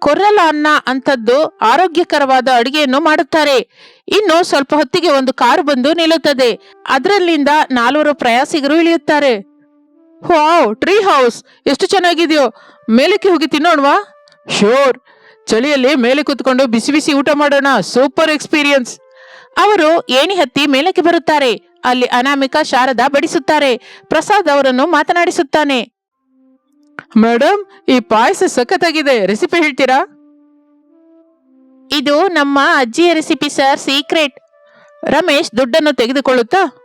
ಕೊರ್ರಲ ಅನ್ನ ಅಂತದ್ದು ಆರೋಗ್ಯಕರವಾದ ಅಡುಗೆಯನ್ನು ಮಾಡುತ್ತಾರೆ. ಇನ್ನು ಸ್ವಲ್ಪ ಹೊತ್ತಿಗೆ ಒಂದು ಕಾರು ಬಂದು ನಿಲ್ಲುತ್ತದೆ. ಅದರಲ್ಲಿಂದ ನಾಲ್ವರು ಪ್ರಯಾಸಿಗರು ಇಳಿಯುತ್ತಾರೆ. Wow, tree house! ಎಷ್ಟು ಚೆನ್ನಾಗಿದೆಯೋ! ಮೇಲಕ್ಕೆ ಹೋಗಿ ತಿನ್ನೋಣವಾ? ಶೋರ್ ಚಳಿಯಲ್ಲಿ ಮೇಲೆ ಕೂತ್ಕೊಂಡು ಬಿಸಿ ಬಿಸಿ ಊಟ ಮಾಡೋಣ. Super experience! ಅವರು ಏಣಿ ಹತ್ತಿ ಮೇಲಕ್ಕೆ ಬರುತ್ತಾರೆ. ಅಲ್ಲಿ ಅನಾಮಿಕ ಶಾರದಾ ಬಡಿಸುತ್ತಾರೆ. ಪ್ರಸಾದ್ ಅವರನ್ನು ಮಾತನಾಡಿಸುತ್ತಾನೆ. ಮೇಡಮ್ ಈ ಪಾಯಸ ಸಖತ್ತಾಗಿದೆ. ರೆಸಿಪಿ ಹೇಳ್ತೀರಾ? ಇದು ನಮ್ಮ ಅಜ್ಜಿಯ ರೆಸಿಪಿ ಸರ್ ಸೀಕ್ರೆಟ್. ರಮೇಶ್ ದುಡ್ಡನ್ನು ತೆಗೆದುಕೊಳ್ಳುತ್ತಾ?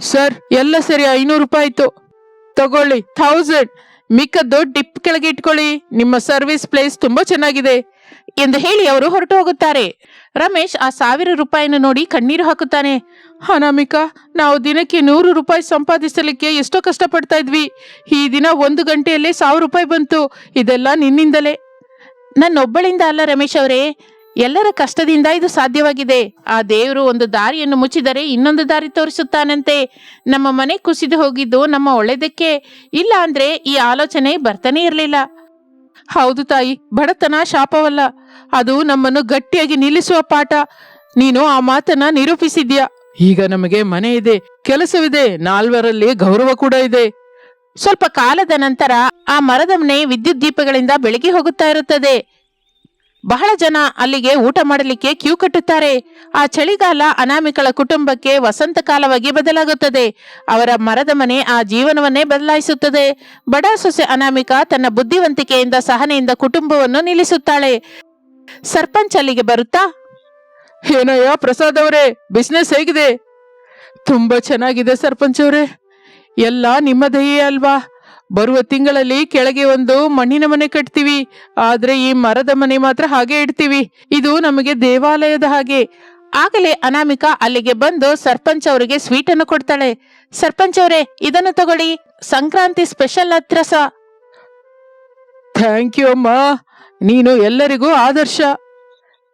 ಸರ್ ಎಲ್ಲ ಸರಿ ಐನೂರು ರೂಪಾಯಿ ಆಯ್ತು. ತಗೊಳ್ಳಿ ಥೌಸಂಡ್ ಮಿಕ್ಕದ್ದು ಡಿಪ್ ಕೆಳಗೆ ಇಟ್ಕೊಳ್ಳಿ. ನಿಮ್ಮ ಸರ್ವಿಸ್ ಪ್ಲೇಸ್ ತುಂಬಾ ಚೆನ್ನಾಗಿದೆ. ಎಂದು ಹೇಳಿ ಅವರು ಹೊರಟು ಹೋಗುತ್ತಾರೆ. ರಮೇಶ್ ಆ ಸಾವಿರ ರೂಪಾಯಿಯನ್ನು ನೋಡಿ ಕಣ್ಣೀರು ಹಾಕುತ್ತಾನೆ. ಅನಾಮಿಕಾ, ನಾವು ದಿನಕ್ಕೆ ನೂರು ರೂಪಾಯಿ ಸಂಪಾದಿಸಲಿಕ್ಕೆ ಎಷ್ಟೋ ಕಷ್ಟಪಡ್ತಾ ಇದ್ವಿ. ಈ ದಿನ ಒಂದು ಗಂಟೆಯಲ್ಲೇ ಸಾವಿರ ರೂಪಾಯಿ ಬಂತು. ಇದೆಲ್ಲ ನಿನ್ನಿಂದಲೇ. ನನ್ನೊಬ್ಬಳಿಂದ ಅಲ್ಲ ರಮೇಶ್ ಅವರೇ. ಎಲ್ಲರ ಕಷ್ಟದಿಂದ ಇದು ಸಾಧ್ಯವಾಗಿದೆ. ಆ ದೇವರು ಒಂದು ದಾರಿಯನ್ನು ಮುಚ್ಚಿದರೆ ಇನ್ನೊಂದು ದಾರಿ ತೋರಿಸುತ್ತಾನಂತೆ. ನಮ್ಮ ಮನೆ ಕುಸಿದು ಹೋಗಿದ್ದು ನಮ್ಮ ಒಳ್ಳೆದಕ್ಕೆ. ಇಲ್ಲ ಅಂದ್ರೆ ಈ ಆಲೋಚನೆ ಬರ್ತಾನೆ ಇರಲಿಲ್ಲ. ಹೌದು ತಾಯಿ, ಬಡತನ ಶಾಪವಲ್ಲ. ಅದು ನಮ್ಮನ್ನು ಗಟ್ಟಿಯಾಗಿ ನಿಲ್ಲಿಸುವ ಪಾಠ. ನೀನು ಆ ಮಾತನ್ನ ನಿರೂಪಿಸಿದ್ಯಾ ಈಗ ನಮಗೆ ಮನೆ ಇದೆ, ಕೆಲಸವಿದೆ, ನಾಲ್ವರಲ್ಲಿ ಗೌರವ ಕೂಡ ಇದೆ. ಸ್ವಲ್ಪ ಕಾಲದ ನಂತರ ಆ ಮರದ ಮನೆ ವಿದ್ಯುತ್ ದೀಪಗಳಿಂದ ಬೆಳಗಿ ಹೋಗುತ್ತಾ ಇರುತ್ತದೆ. ಬಹಳ ಜನ ಅಲ್ಲಿಗೆ ಊಟ ಮಾಡಲಿಕ್ಕೆ ಕ್ಯೂ ಕಟ್ಟುತ್ತಾರೆ. ಆ ಚಳಿಗಾಲ ಅನಾಮಿಕಳ ಕುಟುಂಬಕ್ಕೆ ವಸಂತ ಕಾಲವಾಗಿ ಬದಲಾಗುತ್ತದೆ. ಅವರ ಮರದ ಮನೆ ಆ ಜೀವನವನ್ನೇ ಬದಲಾಯಿಸುತ್ತದೆ. ಬಡ ಸೊಸೆ ಅನಾಮಿಕ ತನ್ನ ಬುದ್ಧಿವಂತಿಕೆಯಿಂದ ಸಹನೆಯಿಂದ ಕುಟುಂಬವನ್ನು ನಿಲ್ಲಿಸುತ್ತಾಳೆ. ಸರ್ಪಂಚ್ ಅಲ್ಲಿಗೆ ಬರುತ್ತಾ? ಏನಯ್ಯ ಪ್ರಸಾದ್ ಅವರೇ ಬಿಸ್ನೆಸ್ ಹೇಗಿದೆ? ತುಂಬಾ ಚೆನ್ನಾಗಿದೆ ಸರ್ಪಂಚ್ ಅವರೇ. ಎಲ್ಲ ನಿಮ್ಮ ಅಲ್ವಾ? ಬರುವ ತಿಂಗಳಲ್ಲಿ ಕೆಳಗೆ ಒಂದು ಮಣ್ಣಿನ ಮನೆ ಕಟ್ತೀವಿ. ಆದ್ರೆ ಈ ಮರದ ಮನೆ ಮಾತ್ರ ಹಾಗೆ ಇಡ್ತೀವಿ. ಇದು ನಮಗೆ ದೇವಾಲಯದ ಹಾಗೆ. ಆಗಲೇ ಅನಾಮಿಕಾ ಅಲ್ಲಿಗೆ ಬಂದು ಸರ್ಪಂಚ್ ಅವರಿಗೆ ಸ್ವೀಟ್ ಅನ್ನು ಕೊಡ್ತಾಳೆ. ಸರ್ಪಂಚ್ ಅವರೇ, ಇದನ್ನು ತಗೊಳ್ಳಿ. ಸಂಕ್ರಾಂತಿ ಸ್ಪೆಷಲ್ ಹತ್ರಸ ಥ್ಯಾಂಕ್ ಯು ಅಮ್ಮ. ನೀನು ಎಲ್ಲರಿಗೂ ಆದರ್ಶ.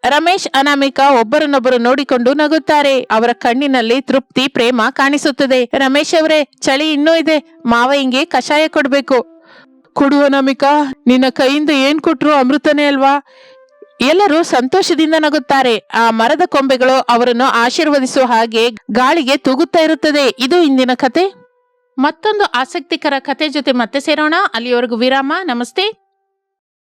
ರಮೇಶ್ ಅನಾಮಿಕಾ ಒಬ್ಬರನ್ನೊಬ್ಬರು ನೋಡಿಕೊಂಡು ನಗುತ್ತಾರೆ. ಅವರ ಕಣ್ಣಿನಲ್ಲಿ ತೃಪ್ತಿ, ಪ್ರೇಮ ಕಾಣಿಸುತ್ತದೆ. ರಮೇಶ್ ಅವರೇ, ಚಳಿ ಇನ್ನೂ ಇದೆ. ಮಾವಯ್ಯಂಗೆ ಕಷಾಯ ಕೊಡ್ಬೇಕು. ಕೊಡು ಅನಾಮಿಕಾ, ನಿನ್ನ ಕೈಯಿಂದ ಏನ್ ಕೊಟ್ರು ಅಮೃತನೇ ಅಲ್ವಾ? ಎಲ್ಲರೂ ಸಂತೋಷದಿಂದ ನಗುತ್ತಾರೆ. ಆ ಮರದ ಕೊಂಬೆಗಳು ಅವರನ್ನು ಆಶೀರ್ವದಿಸುವ ಹಾಗೆ ಗಾಳಿಗೆ ತೂಗುತ್ತಾ ಇರುತ್ತದೆ. ಇದು ಇಂದಿನ ಕತೆ. ಮತ್ತೊಂದು ಆಸಕ್ತಿಕರ ಕತೆ ಜೊತೆ ಮತ್ತೆ ಸೇರೋಣ. ಅಲ್ಲಿಯವರೆಗೂ ವಿರಾಮ. ನಮಸ್ತೆ.